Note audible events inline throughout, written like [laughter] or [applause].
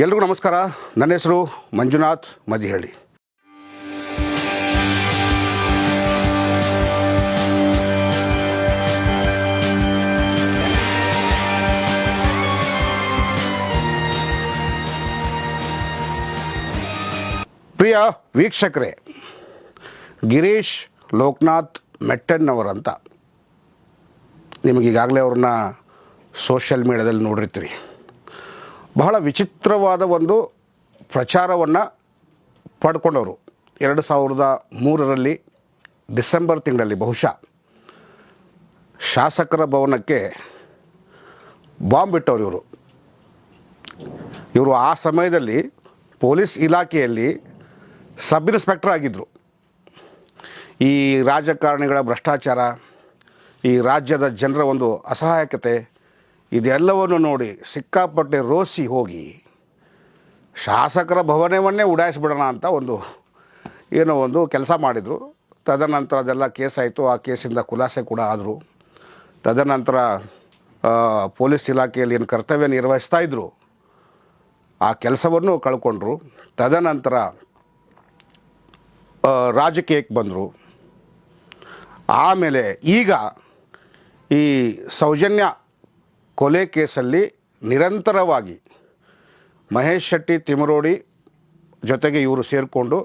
ಎಲ್ರಿಗೂ ನಮಸ್ಕಾರ. ನನ್ನ ಹೆಸರು ಮಂಜುನಾಥ್ ಮದಿಹಳ್ಳಿ. ಪ್ರಿಯ ವೀಕ್ಷಕರೇ, ಗಿರೀಶ್ ಲೋಕನಾಥ್ ಮೆಟ್ಟಣ್ಣವರಂತ. ನಿಮಗೀಗಾಗಲೇ ಅವ್ರನ್ನ ಸೋಷಿಯಲ್ ಮೀಡಿಯಾದಲ್ಲಿ ನೋಡಿರ್ತೀರಿ. ಬಹಳ ವಿಚಿತ್ರವಾದ ಒಂದು ಪ್ರಚಾರವನ್ನು ಪಡ್ಕೊಂಡವರು. ಎರಡು ಸಾವಿರದ ಮೂರರಲ್ಲಿ ಡಿಸೆಂಬರ್ ತಿಂಗಳಲ್ಲಿ ಬಹುಶಃ ಶಾಸಕರ ಭವನಕ್ಕೆ ಬಾಂಬ್ ಇಟ್ಟವರು ಇವರು. ಇವರು ಆ ಸಮಯದಲ್ಲಿ ಪೊಲೀಸ್ ಇಲಾಖೆಯಲ್ಲಿ ಸಬ್ ಇನ್ಸ್ಪೆಕ್ಟರ್ ಆಗಿದ್ದರು ಈ ರಾಜಕಾರಣಿಗಳ ಭ್ರಷ್ಟಾಚಾರ, ಈ ರಾಜ್ಯದ ಜನರ ಒಂದು ಅಸಹಾಯಕತೆ ಇದೆಲ್ಲವನ್ನು ನೋಡಿ ಸಿಕ್ಕಾಪಟ್ಟೆ ರೋಸಿ ಹೋಗಿ ಶಾಸಕರ ಭವನವನ್ನೇ ಉಡಾಯಿಸ್ಬಿಡೋಣ ಅಂತ ಒಂದು ಏನೋ ಒಂದು ಕೆಲಸ ಮಾಡಿದರು. ತದನಂತರ ಅದೆಲ್ಲ ಕೇಸ್ ಆಯಿತು ಆ ಕೇಸಿಂದ ಖುಲಾಸೆ ಕೂಡ ಆದರು. ತದನಂತರ ಪೊಲೀಸ್ ಇಲಾಖೆಯಲ್ಲಿ ಏನು ಕರ್ತವ್ಯ ನಿರ್ವಹಿಸ್ತಾ ಇದ್ದರು ಆ ಕೆಲಸವನ್ನು ಕಳ್ಕೊಂಡ್ರು. ತದನಂತರ ರಾಜಕೀಯಕ್ಕೆ ಬಂದರು. ಆಮೇಲೆ ಈಗ ಈ ಸೌಜನ್ಯ ಕೊಲೆ ಕೇಸಲ್ಲಿ ನಿರಂತರವಾಗಿ ಮಹೇಶ್ ಶೆಟ್ಟಿ ತಿಮರೋಡಿ ಜೊತೆಗೆ ಇವರು ಸೇರಿಕೊಂಡು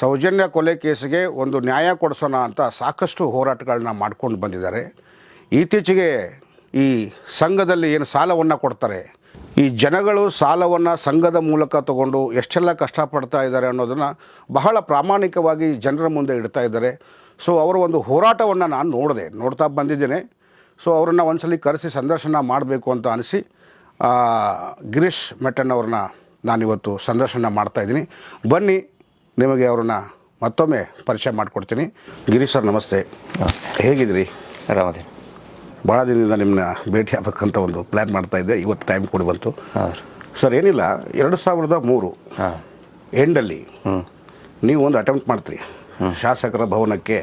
ಸೌಜನ್ಯ ಕೊಲೆ ಕೇಸಿಗೆ ಒಂದು ನ್ಯಾಯ ಕೊಡಿಸೋಣ ಅಂತ ಸಾಕಷ್ಟು ಹೋರಾಟಗಳನ್ನ ಮಾಡ್ಕೊಂಡು ಬಂದಿದ್ದಾರೆ. ಇತ್ತೀಚೆಗೆ ಈ ಸಂಘದಲ್ಲಿ ಏನು ಸಾಲವನ್ನು ಕೊಡ್ತಾರೆ? ಈ ಜನಗಳು ಸಾಲವನ್ನು ಸಂಘದ ಮೂಲಕ ತಗೊಂಡು ಎಷ್ಟೆಲ್ಲ ಕಷ್ಟಪಡ್ತಾ ಇದ್ದಾರೆ ಅನ್ನೋದನ್ನು ಬಹಳ ಪ್ರಾಮಾಣಿಕವಾಗಿ ಜನರ ಮುಂದೆ ಇಡ್ತಾ ಇದ್ದಾರೆ. ಸೊ ಅವರ ಒಂದು ಹೋರಾಟವನ್ನು ನಾನು ನೋಡಿದೆ, ನೋಡ್ತಾ ಬಂದಿದ್ದೇನೆ. ಸೊ ಅವರನ್ನು ಒಂದ್ಸಲಿ ಕರೆಸಿ ಸಂದರ್ಶನ ಮಾಡಬೇಕು ಅಂತ ಅನಿಸಿ ಗಿರೀಶ್ ಮೆಟ್ಟಣ್ಣವ್ರನ್ನ ನಾನಿವತ್ತು ಸಂದರ್ಶನ ಮಾಡ್ತಾ ಇದ್ದೀನಿ. ಬನ್ನಿ ನಿಮಗೆ ಅವ್ರನ್ನ ಮತ್ತೊಮ್ಮೆ ಪರಿಚಯ ಮಾಡಿಕೊಡ್ತೀನಿ. ಗಿರೀಶ್ ಸರ್ ನಮಸ್ತೆ. ಹೇಗಿದ್ದೀರಿ ಆರಾಮದೇನು ಭಾಳ ದಿನದಿಂದ ನಿಮ್ಮನ್ನ ಭೇಟಿ ಆಗ್ಬೇಕಂತ ಒಂದು ಪ್ಲ್ಯಾನ್ ಮಾಡ್ತಾ ಇದ್ದೆ. ಇವತ್ತು ಟೈಮ್ ಕೊಡಿ ಬಂತು. ಸರ್ ಏನಿಲ್ಲ ಎರಡು ಸಾವಿರದ ಮೂರು ಎಂಡಲ್ಲಿ ನೀವು ಒಂದು ಅಟೆಂಪ್ಟ್ ಮಾಡ್ತೀರಿ. ಶಾಸಕರ ಭವನಕ್ಕೆ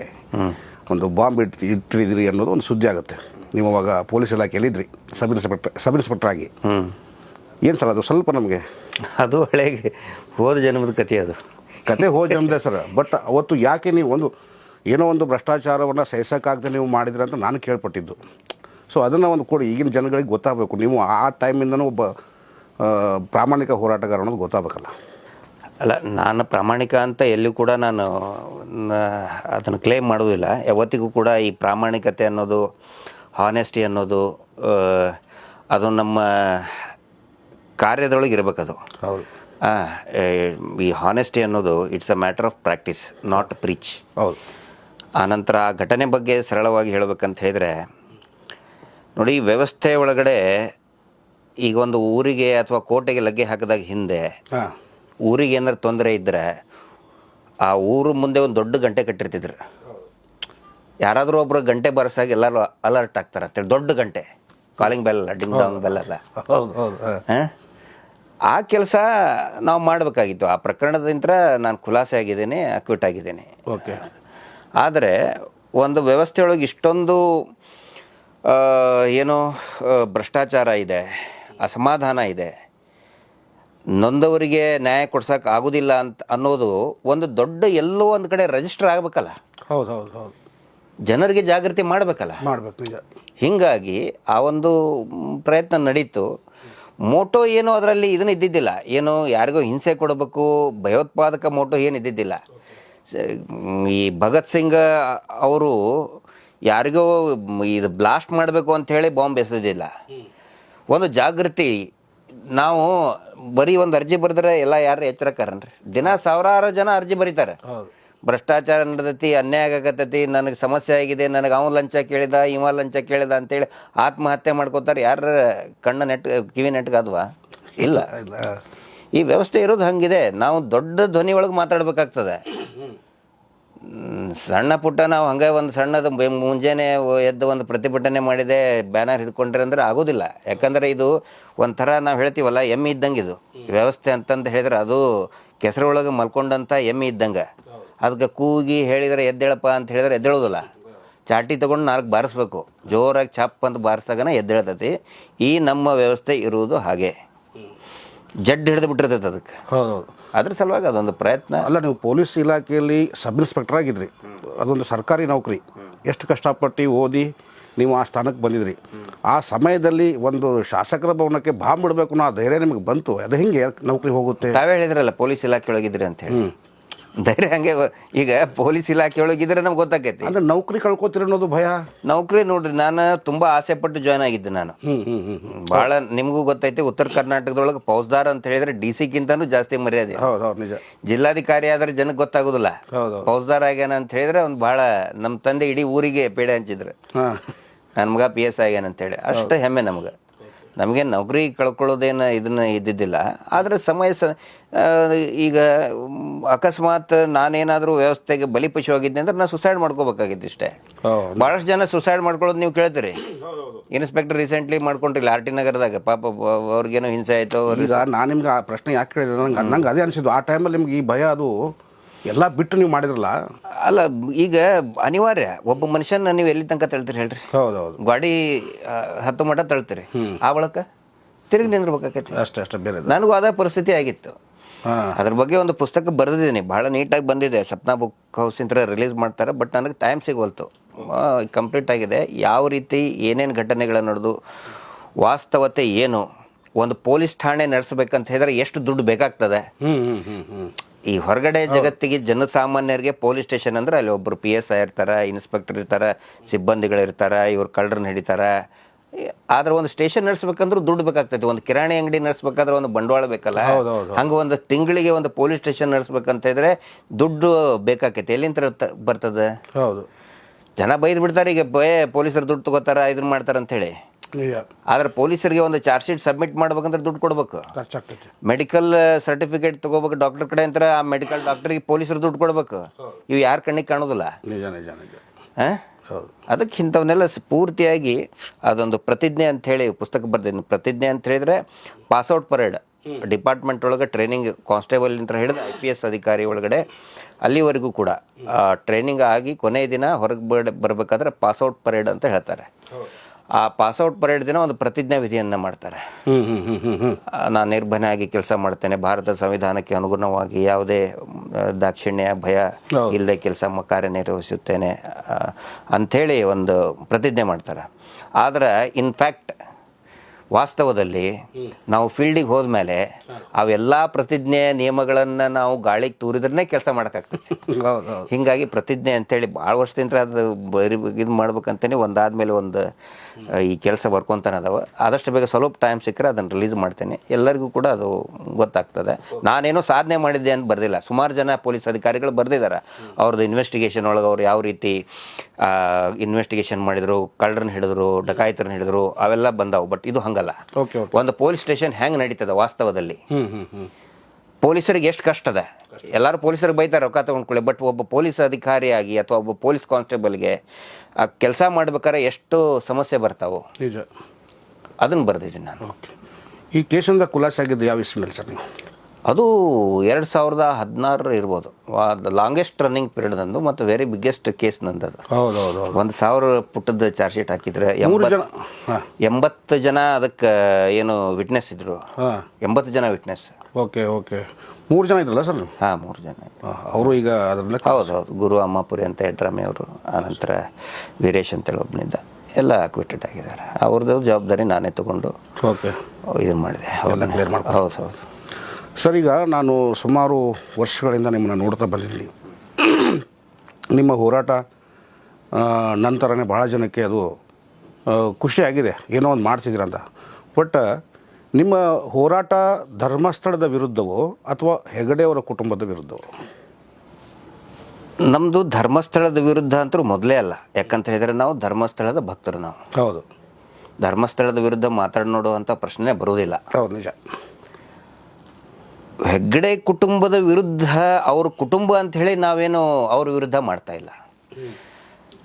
ಒಂದು ಬಾಂಬ್ ಇಟ್ಟು ಇಟ್ಟಿದ್ದೀರಿ ಅನ್ನೋದು ಒಂದು ಸುದ್ದಿ ಆಗುತ್ತೆ. ನೀವು ಅವಾಗ ಪೊಲೀಸ್ ಇಲಾಖೆಯಲ್ಲಿ ಇದ್ರಿ ಸಬ್ ಇನ್ಸ್ಪೆಕ್ಟರ್ ಸಬ್ ಇನ್ಸ್ಪೆಕ್ಟ್ರಾಗಿ ಹ್ಞೂ ಏನು ಸರ್ ಅದು ಸ್ವಲ್ಪ ನಮಗೆ? ಅದು ಹಳೆ ಹೋದ ಜನ್ಮದ ಕಥೆ ಅದು. ಕತೆ ಹೋದ ಜನ್ಮದೆ ಸರ್ ಬಟ್ ಅವತ್ತು ಯಾಕೆ ನೀವು ಒಂದು ಏನೋ ಒಂದು ಭ್ರಷ್ಟಾಚಾರವನ್ನು ಸಹಿಸೋಕ್ಕಾಗದೆ ನೀವು ಮಾಡಿದ್ರಿ ಅಂತ ನಾನು ಕೇಳ್ಪಟ್ಟಿದ್ದು. ಸೊ ಅದನ್ನು ಒಂದು ಕೊಡಿ ಈಗಿನ ಜನಗಳಿಗೆ ಗೊತ್ತಾಗಬೇಕು. ನೀವು ಆ ಟೈಮಿಂದನೂ ಒಬ್ಬ ಪ್ರಾಮಾಣಿಕ ಹೋರಾಟಗಾರ ಅನ್ನೋದು ಗೊತ್ತಾಗಬೇಕಲ್ಲ. ಅಲ್ಲ ನಾನು ಪ್ರಾಮಾಣಿಕ ಅಂತ ಎಲ್ಲೂ ಕೂಡ ನಾನು ಅದನ್ನು ಕ್ಲೇಮ್ ಮಾಡೋದಿಲ್ಲ. ಯಾವತ್ತಿಗೂ ಕೂಡ ಈ ಪ್ರಾಮಾಣಿಕತೆ ಅನ್ನೋದು ಹಾನೆಸ್ಟಿ ಅನ್ನೋದು ಅದು ನಮ್ಮ ಕಾರ್ಯದೊಳಗೆ ಇರಬೇಕದು. ಹೌದು. ಈ ಹಾನೆಸ್ಟಿ ಅನ್ನೋದು it's a matter of practice not preach ಹೌದು. ಆನಂತರ ಆ ಘಟನೆ ಬಗ್ಗೆ ಸರಳವಾಗಿ ಹೇಳಬೇಕಂತ ಹೇಳಿದರೆ ನೋಡಿ ವ್ಯವಸ್ಥೆ ಒಳಗಡೆ ಈಗ ಒಂದು ಊರಿಗೆ ಅಥವಾ ಕೋಟೆಗೆ ಲಗ್ಗೆ ಹಾಕಿದಾಗ ಹಿಂದೆ ಊರಿಗೆ ಏನಾದ್ರು ತೊಂದರೆ ಇದ್ದರೆ ಆ ಊರು ಮುಂದೆ ಒಂದು ದೊಡ್ಡ ಗಂಟೆ ಕಟ್ಟಿರ್ತಿದ್ರು. ಯಾರಾದರೂ ಒಬ್ರು ಗಂಟೆ ಬರ್ಸಾಗ ಎಲ್ಲರೂ ಅಲರ್ಟ್ ಆಗ್ತಾರೆ ಅಂತೇಳಿ ದೊಡ್ಡ ಗಂಟೆ. ಕಾಲಿಂಗ್ ಬೆಲ್ ಅಲ್ಲ ಡಿಂಗ್ ಡಾಂಗ್ ಬೆಲ್ ಅಲ್ಲ. ಹೌದು ಹೌದು? ಆ ಕೆಲಸ ನಾವು ಮಾಡಬೇಕಾಗಿತ್ತು. ಆ ಪ್ರಕರಣದಿಂದ ನಾನು ಖುಲಾಸೆ ಆಗಿದ್ದೀನಿ ಅಕ್ವಿಟ್ ಆಗಿದ್ದೀನಿ. ಓಕೆ. ಆದರೆ ಒಂದು ವ್ಯವಸ್ಥೆಯೊಳಗೆ ಇಷ್ಟೊಂದು ಏನು ಭ್ರಷ್ಟಾಚಾರ ಇದೆ ಅಸಮಾಧಾನ ಇದೆ ನೊಂದವರಿಗೆ ನ್ಯಾಯ ಕೊಡ್ಸೋಕೆ ಆಗೋದಿಲ್ಲ ಅಂತ ಅನ್ನೋದು ಒಂದು ದೊಡ್ಡ ಎಲ್ಲೋ ಒಂದು ಕಡೆ ರಿಜಿಸ್ಟರ್ ಆಗಬೇಕಲ್ಲ. ಹೌದು ಹೌದು ಹೌದು. ಜನರಿಗೆ ಜಾಗೃತಿ ಮಾಡಬೇಕಲ್ಲ? ಮಾಡ್ಬೇಕು ನಿಜ ಹೀಗಾಗಿ ಆ ಒಂದು ಪ್ರಯತ್ನ ನಡೀತು. ಮೋಟೋ ಏನು ಅದರಲ್ಲಿ ಇದನ್ನು ಇದ್ದಿದ್ದಿಲ್ಲ. ಏನು ಯಾರಿಗೋ ಹಿಂಸೆ ಕೊಡಬೇಕು ಭಯೋತ್ಪಾದಕ ಮೋಟೋ ಏನು ಇದ್ದಿದ್ದಿಲ್ಲ. ಸ- ಈ ಭಗತ್ ಸಿಂಗ್ ಅವರು ಯಾರಿಗೋ ಇದು ಬ್ಲಾಸ್ಟ್ ಮಾಡಬೇಕು ಅಂತ ಹೇಳಿ ಬಾಂಬ್ ಎಸೆದಿಲ್ಲ ಒಂದು ಜಾಗೃತಿ ನಾವು ಬರೀ ಒಂದು ಅರ್ಜಿ ಬರೆದ್ರೆ ಎಲ್ಲ ಯಾರು ಎಚ್ಚರಕ್ಕಾರನ್ರಿ? ದಿನ ಸಾವಿರಾರು ಜನ ಅರ್ಜಿ ಬರೀತಾರೆ. ಹೌದು. ಭ್ರಷ್ಟಾಚಾರ ನಡೆದೈತಿ ಅನ್ಯಾಯ ಆಗಕತ್ತೈತಿ ನನಗೆ ಸಮಸ್ಯೆ ಆಗಿದೆ ನನಗೆ ಅವನು ಲಂಚ ಕೇಳಿದ ಇವ ಲಂಚ ಕೇಳಿದ ಅಂತೇಳಿ ಆತ್ಮಹತ್ಯೆ ಮಾಡ್ಕೋತಾರೆ. ಯಾರ ಕಣ್ಣ ನೆಟ್ ಕಿವಿ ನೆಟ್ಗಾದ್ವಾ? ಇಲ್ಲ. ಇಲ್ಲ. ಈ ವ್ಯವಸ್ಥೆ ಇರೋದು ಹಂಗಿದೆ. ನಾವು ದೊಡ್ಡ ಧ್ವನಿ ಒಳಗೆ ಮಾತಾಡ್ಬೇಕಾಗ್ತದೆ. ಸಣ್ಣ ಪುಟ್ಟ ನಾವು ಹಂಗೆ ಒಂದು ಸಣ್ಣದು ಮುಂಜಾನೆ ಎದ್ದು ಒಂದು ಪ್ರತಿಭಟನೆ ಮಾಡಿದೆ ಬ್ಯಾನರ್ ಹಿಡ್ಕೊಂಡ್ರೆ ಅಂದ್ರೆ ಆಗೋದಿಲ್ಲ. ಯಾಕಂದರೆ ಇದು ಒಂಥರ ನಾವು ಹೇಳ್ತೀವಲ್ಲ ಎಮ್ಮೆ ಇದ್ದಂಗೆ ಇದು. ವ್ಯವಸ್ಥೆ ಅಂತಂದು ಹೇಳಿದ್ರೆ ಅದು ಕೆಸರೊಳಗೆ ಮಲ್ಕೊಂಡಂಥ ಎಮ್ಮೆ ಇದ್ದಂಗೆ. ಅದಕ್ಕೆ ಕೂಗಿ ಹೇಳಿದರೆ ಎದ್ದೇಳಪ್ಪ ಅಂತ ಹೇಳಿದ್ರೆ ಎದ್ದೇಳೋದಿಲ್ಲ. ಚಾಟಿ ತೊಗೊಂಡು ನಾಲ್ಕು ಬಾರಿಸ್ಬೇಕು. ಜೋರಾಗಿ ಚಾಪ್ ಅಂತ ಬಾರಿಸ್ದಾಗನ ಎದ್ದೇಳ್ತೈತಿ. ಈ ನಮ್ಮ ವ್ಯವಸ್ಥೆ ಇರುವುದು ಹಾಗೆ. ಜಡ್ ಹಿಡಿದು ಬಿಟ್ಟಿರ್ತೈತೆ ಅದಕ್ಕೆ. ಅದ್ರ ಸಲುವಾಗಿ ಅದೊಂದು ಪ್ರಯತ್ನ. ಅಲ್ಲ ನೀವು ಪೊಲೀಸ್ ಇಲಾಖೆಯಲ್ಲಿ ಸಬ್ ಇನ್ಸ್ಪೆಕ್ಟರ್ ಆಗಿದ್ರಿ. ಅದೊಂದು ಸರ್ಕಾರಿ ನೌಕರಿ. ಎಷ್ಟು ಕಷ್ಟಪಟ್ಟು ಓದಿ ನೀವು ಆ ಸ್ಥಾನಕ್ಕೆ ಬಂದಿದ್ರಿ. ಆ ಸಮಯದಲ್ಲಿ ಒಂದು ಶಾಸಕರ ಭವನಕ್ಕೆ ಬಾಂಬ್ ಬಿಡಬೇಕು ಅನ್ನೋ ಆ ಧೈರ್ಯ ನಿಮಗೆ ಬಂತು. ಅದು ಹಿಂಗೆ ನೌಕರಿ ಹೋಗುತ್ತೆ? ತಾವೇ ಹೇಳಿದ್ರಲ್ಲ ಪೊಲೀಸ್ ಇಲಾಖೆ ಒಳಗಿದ್ರಿ ಅಂತ ಹೇಳಿ. ಧೈರ್ಯ ಹಂಗೆ ಈಗ ಪೊಲೀಸ್ ಇಲಾಖೆ ಇದ್ರೆ ನಮ್ಗೆ ಗೊತ್ತಾಗೈತಿ ಅಂದ್ರೆ ನೌಕರಿ ಕಳ್ಕೊತೀರ ಅನ್ನೋದು ಭಯ? ನೌಕರಿ ನೋಡ್ರಿ ನಾನು ತುಂಬಾ ಆಸೆ ಪಟ್ಟು ಜಾಯ್ನ್ ಆಗಿದ್ದೆ ನಾನು. ಬಹಳ ನಿಮಗೂ ಗೊತ್ತೈತಿ ಉತ್ತರ ಕರ್ನಾಟಕದೊಳಗೆ ಫೌಜ್ದಾರ್ ಅಂತ ಹೇಳಿದ್ರೆ ಡಿ ಸಿಗಿಂತನೂ ಜಾಸ್ತಿ ಮರ್ಯಾದೆ. ನಿಜ. ಜಿಲ್ಲಾಧಿಕಾರಿ ಆದ್ರೆ ಜನಕ್ಕೆ ಗೊತ್ತಾಗೋದಿಲ್ಲ. ಫೌಜ್ದಾರ್ ಆಗ್ಯಾನ ಅಂತ ಹೇಳಿದ್ರೆ ಅವ್ನು ಬಹಳ ನಮ್ಮ ತಂದೆ ಇಡೀ ಊರಿಗೆ ಪೇಡೆ ಹಂಚಿದ್ರು. ನನ್ ನನ್ನ ಮಗ ಪಿ ಎಸ್ ಆಗ್ಯಾನ ಅಂತ ಹೇಳಿ. ಅಷ್ಟು ಹೆಮ್ಮೆ ನಮ್ಗೆ. ನಮಗೆ ನೌಕರಿ ಕಳ್ಕೊಳ್ಳೋದೇನು ಇದನ್ನ ಇದ್ದಿದ್ದಿಲ್ಲ. ಆದರೆ ಸಮಯ ಸ ಈಗ ಅಕಸ್ಮಾತ್ ನಾನೇನಾದರೂ ವ್ಯವಸ್ಥೆಗೆ ಬಲಿಪಶು ಹೋಗಿದ್ದೆ ಅಂದ್ರೆ ನಾನು ಸುಸೈಡ್ ಮಾಡ್ಕೋಬೇಕಾಗಿತ್ತು ಇಷ್ಟೇ. ಭಾಳಷ್ಟು ಜನ ಸುಸೈಡ್ ಮಾಡ್ಕೊಳ್ಳೋದು ನೀವು ಕೇಳ್ತೀರಿ. ಇನ್ಸ್ಪೆಕ್ಟರ್ ರೀಸೆಂಟ್ಲಿ ಮಾಡ್ಕೊಂಡ್ರಿ ಆರ್ ಟಿ ನಗರದಾಗ. ಪಾಪ ಅವ್ರಿಗೇನು ಹಿಂಸೆ ಆಯಿತು ಈಗ ನಾನು ನಿಮ್ಗೆ ಆ ಪ್ರಶ್ನೆ ಯಾಕೆ ಕೇಳಿದೆ ನಂಗೆ ನಂಗೆ ಅದೇ ಅನಿಸಿದ್ದು ಆ ಟೈಮಲ್ಲಿ ನಿಮ್ಗೆ ಈ ಭಯ ಅದು ಎಲ್ಲ ಬಿಟ್ಟು ನೀವು ಮಾಡಿದ್ರಲ್ಲ? ಅಲ್ಲ ಈಗ ಅನಿವಾರ್ಯ ಒಬ್ಬ ಮನುಷ್ಯನ ನೀವು ಎಲ್ಲಿ ತನಕ ತಳ್ತೀರಿ ಹೇಳ್ರಿ. ಹೌದು ಹೌದು. ಗಾಡಿ ಹತ್ತು ಮಠ ತಳ್ತೀರಿ. ಆ ಬಳಕ ತಿರುಗಿ ನಿಂದಿರ್ಬೇಕಾಗೈತಿ ಅಷ್ಟೇ ಅಷ್ಟೇ ಬೇರೆ ನನಗೂ ಅದೇ ಪರಿಸ್ಥಿತಿ ಆಗಿತ್ತು. ಅದ್ರ ಬಗ್ಗೆ ಒಂದು ಪುಸ್ತಕ ಬರೆದಿದ್ದೀನಿ. ಬಹಳ ನೀಟಾಗಿ ಬಂದಿದೆ. ಸಪ್ನಾ ಬುಕ್ ಹೌಸ್ ಇಂದ ರಿಲೀಸ್ ಮಾಡ್ತಾರೆ ಬಟ್ ನನಗೆ ಟೈಮ್ ಸಿಗೋಲ್ತು ಕಂಪ್ಲೀಟ್ ಆಗಿದೆ. ಯಾವ ರೀತಿ ಏನೇನು ಘಟನೆಗಳು ನಡೆದು ವಾಸ್ತವತೆ ಏನು ಒಂದು ಪೊಲೀಸ್ ಠಾಣೆ ನಡೆಸಬೇಕಂತ ಹೇಳಿದ್ರೆ ಎಷ್ಟು ದುಡ್ಡು ಬೇಕಾಗ್ತದೆ? ಈ ಹೊರಗಡೆ ಜಗತ್ತಿಗೆ ಜನಸಾಮಾನ್ಯರಿಗೆ ಪೊಲೀಸ್ ಸ್ಟೇಷನ್ ಅಂದ್ರೆ ಅಲ್ಲಿ ಒಬ್ಬರು ಪಿ ಎಸ್ ಐ ಇರ್ತಾರೆ ಇನ್ಸ್ಪೆಕ್ಟರ್ ಇರ್ತಾರೆ ಸಿಬ್ಬಂದಿಗಳು ಇರ್ತಾರೆ ಇವ್ರು ಕಳ್ಳರನ್ನ ಹಿಡಿತಾರೆ ಆದ್ರೆ ಒಂದು ಸ್ಟೇಷನ್ ನಡೆಸ್ಬೇಕಂದ್ರೆ ದುಡ್ಡು ಬೇಕಾಗ್ತೈತಿ. ಒಂದು ಕಿರಾಣಿ ಅಂಗಡಿ ನಡೆಸ್ಬೇಕಾದ್ರೆ ಒಂದು ಬಂಡವಾಳ ಬೇಕಲ್ಲ? ಹಂಗ ಒಂದು ತಿಂಗಳಿಗೆ ಒಂದು ಪೊಲೀಸ್ ಸ್ಟೇಷನ್ ನಡೆಸ್ಬೇಕಂತ ಇದ್ರೆ ದುಡ್ಡು ಬೇಕಾಕೈತಿ. ಎಲ್ಲಿಂದ ಬರ್ತದ? ಹೌದು. ಜನ ಬೈದ್ ಬಿಡ್ತಾರೆ ಈಗ ಬೇ ಪೊಲೀಸರು ದುಡ್ಡು ತಗೋತಾರ ಇದನ್ನ ಮಾಡ್ತಾರ ಅಂತ ಹೇಳಿ. ಆದ್ರೆ ಪೊಲೀಸರಿಗೆ ಒಂದು ಚಾರ್ಜ್ ಶೀಟ್ ಸಬ್ಮಿಟ್ ಮಾಡ್ಬೇಕಂದ್ರೆ ದುಡ್ಡು ಕೊಡ್ಬೇಕು. ಮೆಡಿಕಲ್ ಸರ್ಟಿಫಿಕೇಟ್ ತಗೋಬೇಕು ಡಾಕ್ಟರ್ ಕಡೆ ಅಂತ ಆ ಮೆಡಿಕಲ್ ಡಾಕ್ಟರ್ಗೆ ಪೊಲೀಸರು ದುಡ್ಡು ಕೊಡ್ಬೇಕು. ಇವು ಯಾರ ಕಣ್ಣಿಗೆ ಕಾಣೋದಿಲ್ಲ? ಅದಕ್ಕೆ ಇಂಥವನ್ನೆಲ್ಲ ಪೂರ್ತಿಯಾಗಿ ಅದೊಂದು ಪ್ರತಿಜ್ಞೆ ಅಂತ ಹೇಳಿ ಪುಸ್ತಕ ಬರ್ದಿದ್ದೀನಿ. ಪ್ರತಿಜ್ಞೆ ಅಂತ ಹೇಳಿದ್ರೆ ಪಾಸ್ಔಟ್ ಪರೇಡ್. ಡಿಪಾರ್ಟ್ಮೆಂಟ್ ಒಳಗೆ ಟ್ರೈನಿಂಗ್ ಕಾನ್ಸ್ಟೇಬಲ್ ಅಂತ ಹಿಡಿದು ಐ ಪಿ ಎಸ್ ಅಧಿಕಾರಿ ಒಳಗಡೆ ಅಲ್ಲಿವರೆಗೂ ಕೂಡ ಟ್ರೈನಿಂಗ್ ಆಗಿ ಕೊನೆಯ ದಿನ ಹೊರಗೆ ಬರ್ ಬರಬೇಕಾದ್ರೆ ಪಾಸ್ಔಟ್ ಪರೇಡ್ ಅಂತ ಹೇಳ್ತಾರೆ. ಆ ಪಾಸ್ಔಟ್ ಪರೇಡ್ ದಿನ ಒಂದು ಪ್ರತಿಜ್ಞಾ ವಿಧಿಯನ್ನ ಮಾಡ್ತಾರೆ. ನಾನು ನಿರ್ಭಯ ಆಗಿ ಕೆಲಸ ಮಾಡ್ತೇನೆ. ಭಾರತ ಸಂವಿಧಾನಕ್ಕೆ ಅನುಗುಣವಾಗಿ ಯಾವುದೇ ದಾಕ್ಷಿಣ್ಯ ಭಯ ಇಲ್ಲದೆ ಕೆಲಸ ಕಾರ್ಯನಿರ್ವಹಿಸುತ್ತೇನೆ. ಅಂಥೇಳಿ ಒಂದು ಪ್ರತಿಜ್ಞೆ ಮಾಡ್ತಾರೆ. ಆದರೆ ಇನ್ಫ್ಯಾಕ್ಟ್ ವಾಸ್ತವದಲ್ಲಿ ನಾವು ಫೀಲ್ಡಿಗೆ ಹೋದ್ಮೇಲೆ ಅವೆಲ್ಲ ಪ್ರತಿಜ್ಞೆ ನಿಯಮಗಳನ್ನು ನಾವು ಗಾಳಿಗೆ ತೂರಿದ್ರೇ ಕೆಲಸ ಮಾಡೋಕ್ಕಾಗ್ತದೆ. [laughs] ಹಿಂಗಾಗಿ ಪ್ರತಿಜ್ಞೆ ಅಂತೇಳಿ ಭಾಳ ವರ್ಷದಿಂದ ಅದು ಬರಿ ಇದು ಮಾಡ್ಬೇಕಂತೇಳಿ ಒಂದಾದ್ಮೇಲೆ ಒಂದು ಈ ಕೆಲಸ ಬರ್ಕೊಂತಾನೆ ಅದಾವ. ಆದಷ್ಟು ಬೇಗ ಸ್ವಲ್ಪ ಟೈಮ್ ಸಿಕ್ಕರೆ ಅದನ್ನು ರಿಲೀಸ್ ಮಾಡ್ತೇನೆ. ಎಲ್ಲರಿಗೂ ಕೂಡ ಅದು ಗೊತ್ತಾಗ್ತದೆ. ನಾನೇನೋ ಸಾಧನೆ ಮಾಡಿದ್ದೆ ಅಂತ ಬರ್ದಿಲ್ಲ. ಸುಮಾರು ಜನ ಪೊಲೀಸ್ ಅಧಿಕಾರಿಗಳು ಬರ್ದಿದ್ದಾರೆ ಅವ್ರದ್ದು ಇನ್ವೆಸ್ಟಿಗೇಷನ್ ಒಳಗೆ ಅವ್ರು ಯಾವ ರೀತಿ ಇನ್ವೆಸ್ಟಿಗೇಷನ್ ಮಾಡಿದ್ರು ಕಳ್ಳರನ್ನ ಹಿಡಿದ್ರು ಡಕಾಯಿತರನ್ನ ಹಿಡಿದ್ರು ಅವೆಲ್ಲ ಬಂದಾವು. ಬಟ್ ಇದು ಹಂಗಲ್ಲ. ಒಂದು ಪೊಲೀಸ್ ಸ್ಟೇಷನ್ ಹೆಂಗೆ ನಡೀತದೆ ವಾಸ್ತವದಲ್ಲಿ? ಪೊಲೀಸರಿಗೆ ಎಷ್ಟು ಕಷ್ಟ ಅದ? ಎಲ್ಲರೂ ಪೊಲೀಸರಿಗೆ ಬೈತಾರೆ ರೊಕ್ಕ ತೊಗೊಂಡ್ಕೊಳ್ಳಿ ಬಟ್ ಒಬ್ಬ ಪೊಲೀಸ್ ಅಧಿಕಾರಿಯಾಗಿ ಅಥವಾ ಒಬ್ಬ ಪೊಲೀಸ್ ಕಾನ್ಸ್ಟೇಬಲ್ಗೆ ಆ ಕೆಲಸ ಮಾಡ್ಬೇಕಾದ್ರೆ ಎಷ್ಟು ಸಮಸ್ಯೆ ಬರ್ತಾವು. ನಿಜ. ಅದನ್ನು ಬರೆದಿದ್ದೀನಿ ನಾನು. ಈ ಕೇಸಿಂದ ಖುಲಾಸೆ ಆಗಿದ್ದು ಯಾವ ಇಸ್ಮೇಲೆ ಸರ್ ನೀವು? ಅದು ಎರಡು ಸಾವಿರದ ಹದಿನಾರರ ಇರ್ಬೋದು. ಲಾಂಗೆಸ್ಟ್ ರನ್ನಿಂಗ್ ಪೀರಿಯಡ್ ನಂದು ಮತ್ತು ವೆರಿ ಬಿಗ್ಗೆಸ್ಟ್ ಕೇಸ್ ನಂದು ಅದು. ಹೌದು ಹೌದು ಹೌದು ಒಂದು ಸಾವಿರ ಪುಟ್ಟದ ಚಾರ್ಜ್ ಶೀಟ್ ಹಾಕಿದ್ರೆ ಮೂರು ಎಂಬತ್ತು ಜನ ಎಂಬತ್ತು ಜನ ಅದಕ್ಕೆ ಏನು ವಿಟ್ನೆಸ್ ಇದ್ರು. ಎಂಬತ್ತು ಜನ ವಿಟ್ನೆಸ್ ಓಕೆ ಓಕೆ. ಮೂರು ಜನ ಇದ್ರಲ್ಲ ಸರ್ ನೀವು? ಹಾಂ ಮೂರು ಜನ ಅವರು ಈಗ ಅದರಲ್ಲೇ ಹೌದು ಹೌದು. ಗುರು ಅಮ್ಮಾಪುರಿ ಅಂತ ಡ್ರಾಮಿ ಅವರು ಆನಂತರ ವೀರೇಶ್ ಅಂತೇಳಿ ಒಬ್ಬನಿದ್ದ ಎಲ್ಲ ಅಕ್ವಿಟೆಡ್ ಆಗಿದ್ದಾರೆ. ಅವ್ರದ್ದು ಜವಾಬ್ದಾರಿ ನಾನೇ ತಗೊಂಡು ಓಕೆ. ಇದು ಮಾಡಿದೆ. ಎಲ್ಲ clear. ಹೌದು ಹೌದು. ಸರ್ ಈಗ ನಾನು ಸುಮಾರು ವರ್ಷಗಳಿಂದ ನಿಮ್ಮನ್ನು ನೋಡ್ತಾ ಬಂದಿದ್ದೀನಿ. ನಿಮ್ಮ ಹೋರಾಟ ಆ, ನಂತರನೇ ಭಾಳ ಜನಕ್ಕೆ ಅದು ಆ, ಖುಷಿಯಾಗಿದೆ ಏನೋ ಒಂದು ಮಾಡ್ತಿದ್ದೀರಂತ ಬಟ್ ನಿಮ್ಮ ಹೋರಾಟ ಧರ್ಮಸ್ಥಳದ ವಿರುದ್ಧವೋ ಅಥವಾ ಹೆಗಡೆಯವರ ಕುಟುಂಬದ ವಿರುದ್ಧವೋ? ನಮ್ಮದು ಧರ್ಮಸ್ಥಳದ ವಿರುದ್ಧ ಅಂತೂ ಮೊದಲೇ ಅಲ್ಲ. ಯಾಕಂತ ಹೇಳಿದ್ರೆ ನಾವು ಧರ್ಮಸ್ಥಳದ ಭಕ್ತರು ನಾವು. ಹೌದು. ಧರ್ಮಸ್ಥಳದ ವಿರುದ್ಧ ಮಾತಾಡಿ ನೋಡುವಂಥ ಪ್ರಶ್ನೆ ಬರುವುದಿಲ್ಲ. ಹೌದು ನಿಜ. ಹೆಗ್ಗಡೆ ಕುಟುಂಬದ ವಿರುದ್ಧ ಅವ್ರ ಕುಟುಂಬ ಅಂತ ಹೇಳಿ ನಾವೇನು ಅವ್ರ ವಿರುದ್ಧ ಮಾಡ್ತಾ ಇಲ್ಲ.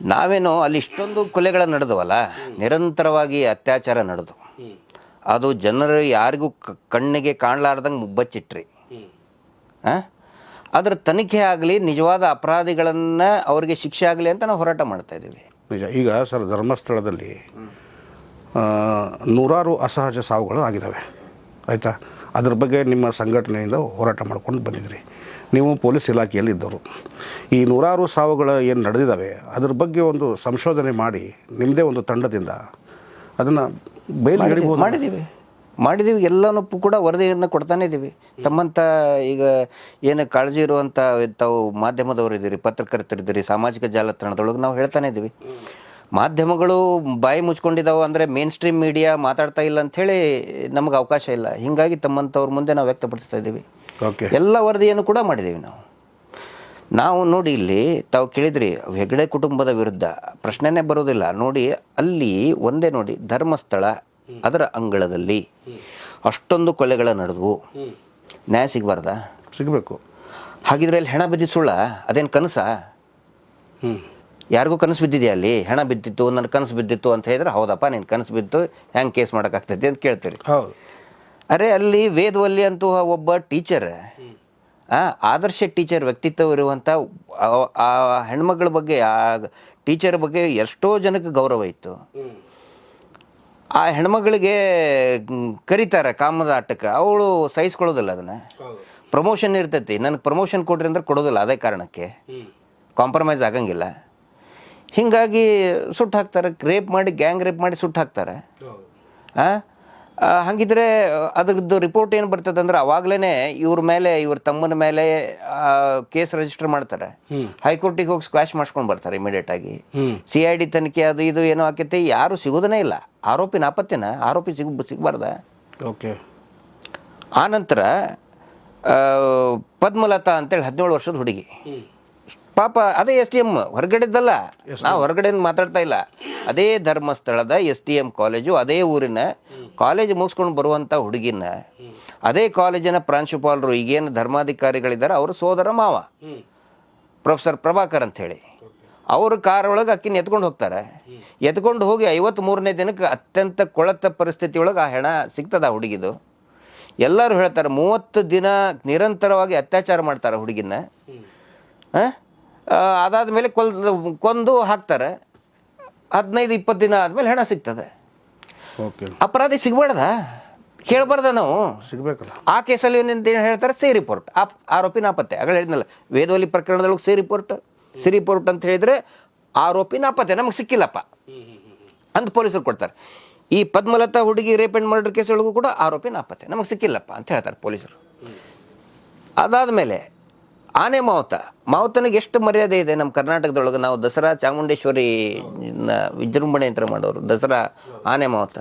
ನಾವೇನು ಅಲ್ಲಿ ಇಷ್ಟೊಂದು ಕೊಲೆಗಳ ನಡೆದವಲ್ಲ ನಿರಂತರವಾಗಿ ಅತ್ಯಾಚಾರ ನಡೆದು. ಅದು ಜನರು ಯಾರಿಗೂ ಕಣ್ಣಿಗೆ ಕಾಣಲಾರ್ದಂಗೆ ಮುಬ್ಬಚ್ಚಿಟ್ರಿ. ಆ? ಅದರ ತನಿಖೆ ಆಗಲಿ ನಿಜವಾದ ಅಪರಾಧಿಗಳನ್ನು ಅವರಿಗೆ ಶಿಕ್ಷೆ ಆಗಲಿ ಅಂತ ನಾವು ಹೋರಾಟ ಮಾಡ್ತಾ ಇದ್ದೀವಿ. ನಿಜ. ಈಗ ಸರ್ ಧರ್ಮಸ್ಥಳದಲ್ಲಿ ನೂರಾರು ಅಸಹಜ ಸಾವುಗಳು ಆಗಿದ್ದಾವೆ ಆಯಿತಾ? ಅದ್ರ ಬಗ್ಗೆ ನಿಮ್ಮ ಸಂಘಟನೆಯಿಂದ ಹೋರಾಟ ಮಾಡ್ಕೊಂಡು ಬಂದಿದ್ರಿ. ನೀವು ಪೊಲೀಸ್ ಇಲಾಖೆಯಲ್ಲಿ ಇದ್ದವರು. ಈ ನೂರಾರು ಸಾವುಗಳು ಏನು ನಡೆದಿದ್ದಾವೆ ಅದ್ರ ಬಗ್ಗೆ ಒಂದು ಸಂಶೋಧನೆ ಮಾಡಿ ನಿಮ್ಮದೇ ಒಂದು ತಂಡದಿಂದ ಅದನ್ನು ಬಯಲು ಹಿಡಿಬೋದು ಮಾಡಿದ್ದೀವಿ. ಮಾಡಿದ್ದೀವಿ ಎಲ್ಲನೂ ಕೂಡ ವರದಿಯನ್ನು ಕೊಡ್ತಾನೆ ಇದ್ದೀವಿ. ತಮ್ಮಂಥ ಈಗ ಏನು ಕಾಳಜಿ ಇರುವಂಥ ತಾವು ಮಾಧ್ಯಮದವರು ಇದ್ದೀರಿ ಪತ್ರಕರ್ತರಿದ್ದೀರಿ ಸಾಮಾಜಿಕ ಜಾಲತಾಣದೊಳಗೆ ನಾವು ಹೇಳ್ತಾನೆ ಇದ್ದೀವಿ. ಮಾಧ್ಯಮಗಳು ಬಾಯಿ ಮುಚ್ಕೊಂಡಿದ್ದಾವೆ ಅಂದರೆ ಮೇನ್ ಸ್ಟ್ರೀಮ್ ಮೀಡಿಯಾ ಮಾತಾಡ್ತಾ ಇಲ್ಲ ಅಂಥೇಳಿ ನಮಗೆ ಅವಕಾಶ ಇಲ್ಲ. ಹೀಗಾಗಿ ತಮ್ಮಂಥವ್ರ ಮುಂದೆ ನಾವು ವ್ಯಕ್ತಪಡಿಸ್ತಾ ಇದ್ದೀವಿ. ಓಕೆ ಎಲ್ಲ ವರದಿಯನ್ನು ಕೂಡ ಮಾಡಿದ್ದೀವಿ ನಾವು. ನಾವು ನೋಡಿ ಇಲ್ಲಿ ತಾವು ಕೇಳಿದ್ರಿ ಹೆಗಡೆ ಕುಟುಂಬದ ವಿರುದ್ಧ ಪ್ರಶ್ನೆನೇ ಬರೋದಿಲ್ಲ ನೋಡಿ ಅಲ್ಲಿ ಒಂದೇ ನೋಡಿ ಧರ್ಮಸ್ಥಳ ಅದರ ಅಂಗಳದಲ್ಲಿ ಅಷ್ಟೊಂದು ಕೊಲೆಗಳ ನಡೆದವು. ನ್ಯಾಯ ಸಿಗಬಾರ್ದ? ಸಿಗಬೇಕು. ಹಾಗಿದ್ರೆ ಅಲ್ಲಿ ಹೆಣ ಬಿದ್ದಿದ್ದು ಸುಳ್ಳ ಅದೇನು ಕನಸ? ಯಾರಿಗೂ ಕನಸು ಬಿದ್ದಿದೆಯಾ ಅಲ್ಲಿ? ಹೆಣ ಬಿದ್ದಿತ್ತು ನನ್ನ ಕನಸು ಬಿದ್ದಿತ್ತು ಅಂತ ಹೇಳಿದ್ರೆ ಹೌದಪ್ಪ ನೀನು ಕನಸು ಬಿದ್ದು ಹೆಂಗೆ ಕೇಸ್ ಮಾಡೋಕ್ಕಾಗ್ತೈತಿ ಅಂತ ಕೇಳ್ತೀರಿ. ಹೌದು. ಅರೆ ಅಲ್ಲಿ ವೇದವಲ್ಲಿ ಅಂತೂ ಒಬ್ಬ ಟೀಚರ್ ಆದರ್ಶ ಟೀಚರ್ ವ್ಯಕ್ತಿತ್ವ ಇರುವಂಥ ಆ- ಹೆಣ್ಮಗಳ ಬಗ್ಗೆ ಆ ಟೀಚರ್ ಬಗ್ಗೆ ಎಷ್ಟೋ ಜನಕ್ಕೆ ಗೌರವ ಇತ್ತು. ಆ ಹೆಣ್ಮಗಳಿಗೆ ಕರೀತಾರೆ ಕಾಮದ ಆಟಕ್ಕೆ. ಅವಳು ಸಹಿಸ್ಕೊಳ್ಳೋದಿಲ್ಲ ಅದನ್ನು. ಪ್ರಮೋಷನ್ ಇರ್ತೈತಿ. ನನಗೆ ಪ್ರಮೋಷನ್ ಕೊಡ್ರಿ ಅಂದ್ರೆ ಕೊಡೋದಿಲ್ಲ ಅದೇ ಕಾರಣಕ್ಕೆ. ಕಾಂಪ್ರಮೈಸ್ ಆಗಂಗಿಲ್ಲ. ಹೀಗಾಗಿ ಸುಟ್ಟು ಹಾಕ್ತಾರೆ. ರೇಪ್ ಮಾಡಿ ಗ್ಯಾಂಗ್ ರೇಪ್ ಮಾಡಿ ಸುಟ್ಟು ಹಾಕ್ತಾರೆ. ಆ? ಹಂಗಿದ್ರೆ ಅದ್ರದ್ದು ರಿಪೋರ್ಟ್ ಏನು ಬರ್ತದೆ ಅಂದ್ರೆ ಅವಾಗಲೇ ಇವ್ರ ಮೇಲೆ ಇವ್ರ ತಮ್ಮನ ಮೇಲೆ ಕೇಸ್ ರಿಜಿಸ್ಟರ್ ಮಾಡ್ತಾರೆ. ಹೈಕೋರ್ಟಿಗೆ ಹೋಗಿ ಸ್ಕ್ವಾಶ್ ಮಾಡ್ಸ್ಕೊಂಡು ಬರ್ತಾರೆ ಇಮಿಡಿಯೇಟ್ ಆಗಿ. ಸಿ ಐ ಡಿ ತನಿಖೆ ಅದು ಇದು ಏನೋ ಆಕೈತಿ ಯಾರು ಸಿಗೋದನೇ ಇಲ್ಲ. ಆರೋಪಿ ನಾಪತ್ತೆನ? ಆರೋಪಿ ಸಿಗ ಸಿಗಬಾರ್ದ? ಓಕೆ. ಆನಂತರ ಪದ್ಮಲತಾ ಪದ್ಮಲತಾ ಅಂತೇಳಿ ಹದಿನೇಳು ವರ್ಷದ ಹುಡುಗಿ. ಪಾಪ ಅದೇ ಎಸ್ ಡಿ ಎಂ ಹೊರಗಡೆದ್ದಲ್ಲ. ನಾವು ಹೊರಗಡೆಯಿಂದ ಮಾತಾಡ್ತಾ ಇಲ್ಲ. ಅದೇ ಧರ್ಮಸ್ಥಳದ ಎಸ್ ಡಿ ಎಂ ಕಾಲೇಜು ಅದೇ ಊರಿನ ಕಾಲೇಜ್ ಮುಗಿಸ್ಕೊಂಡು ಬರುವಂಥ ಹುಡುಗಿನ ಅದೇ ಕಾಲೇಜಿನ ಪ್ರಾಂಶುಪಾಲರು ಈಗೇನು ಧರ್ಮಾಧಿಕಾರಿಗಳಿದ್ದಾರೆ ಅವರು ಸೋದರ ಮಾವ. ಪ್ರೊಫೆಸರ್ ಪ್ರಭಾಕರ್ ಅಂತ ಹೇಳಿ. ಅವ್ರ ಕಾರ್ ಒಳಗೆ ಅಕ್ಕಿನ ಎತ್ಕೊಂಡು ಹೋಗ್ತಾರೆ. ಎತ್ಕೊಂಡು ಹೋಗಿ ಐವತ್ತ್ ಮೂರನೇ ದಿನಕ್ಕೆ ಅತ್ಯಂತ ಕೊಳತ ಪರಿಸ್ಥಿತಿ ಒಳಗೆ ಆ ಹೆಣ ಸಿಗ್ತದ ಆ ಹುಡುಗಿದು. ಎಲ್ಲರೂ ಹೇಳ್ತಾರೆ ಮೂವತ್ತು ದಿನ ನಿರಂತರವಾಗಿ ಅತ್ಯಾಚಾರ ಮಾಡ್ತಾರೆ ಹುಡುಗಿನ. ಅದಾದ ಮೇಲೆ ಕೊಲ್ ಕೊಂದು ಹಾಕ್ತಾರೆ. ಹದಿನೈದು ಇಪ್ಪತ್ತು ದಿನ ಆದಮೇಲೆ ಹೆಣ ಸಿಗ್ತದೆ. ಓಕೆ ಅಪರಾಧಿ ಸಿಗ್ಬಾರ್ದ? ಕೇಳಬಾರ್ದ ನಾವು? ಸಿಗಬೇಕಲ್ಲ. ಆ ಕೇಸಲ್ಲಿ ಏನಂತ ಏನು ಹೇಳ್ತಾರೆ ಸಿ ರಿಪೋರ್ಟ್. ಆ ಆರೋಪಿ ನಾಪತ್ತೆ. ಅಗಳ ಹೇಳಿದ್ನಲ್ಲ ವೇದವಲ್ಲಿ ಪ್ರಕರಣದೊಳಗೆ ಸಿ ರಿಪೋರ್ಟ್. ಸಿ ರಿಪೋರ್ಟ್ ಅಂತ ಹೇಳಿದ್ರೆ ಆರೋಪಿ ನಾಪತ್ತೆ. ನಮಗೆ ಸಿಕ್ಕಿಲ್ಲಪ್ಪ. ಅಂತ ಪೊಲೀಸರು ಕೊಡ್ತಾರೆ. ಈ ಪದ್ಮಲತಾ ಹುಡುಗಿ ರೇಪ್ ಆ್ಯಂಡ್ ಮರ್ಡರ್ ಕೇಸೊಳಗೂ ಒಳಗೂ ಕೂಡ ಆರೋಪಿ ನಾಪತ್ತೆ. ನಮಗೆ ಸಿಕ್ಕಿಲ್ಲಪ್ಪ ಅಂತ ಹೇಳ್ತಾರೆ ಪೊಲೀಸರು. ಅದಾದಮೇಲೆ ಆನೆ ಮಾವುತ. ಮಾವುತನಿಗೆ ಎಷ್ಟು ಮರ್ಯಾದೆ ಇದೆ? ನಮ್ಮ ಕರ್ನಾಟಕದೊಳಗೆ ನಾವು ದಸರಾ ಚಾಮುಂಡೇಶ್ವರಿ ವಿಜೃಂಭಣೆ ಅಂತ ಮಾಡೋರು. ದಸರಾ ಆನೆ ಮಾವುತ.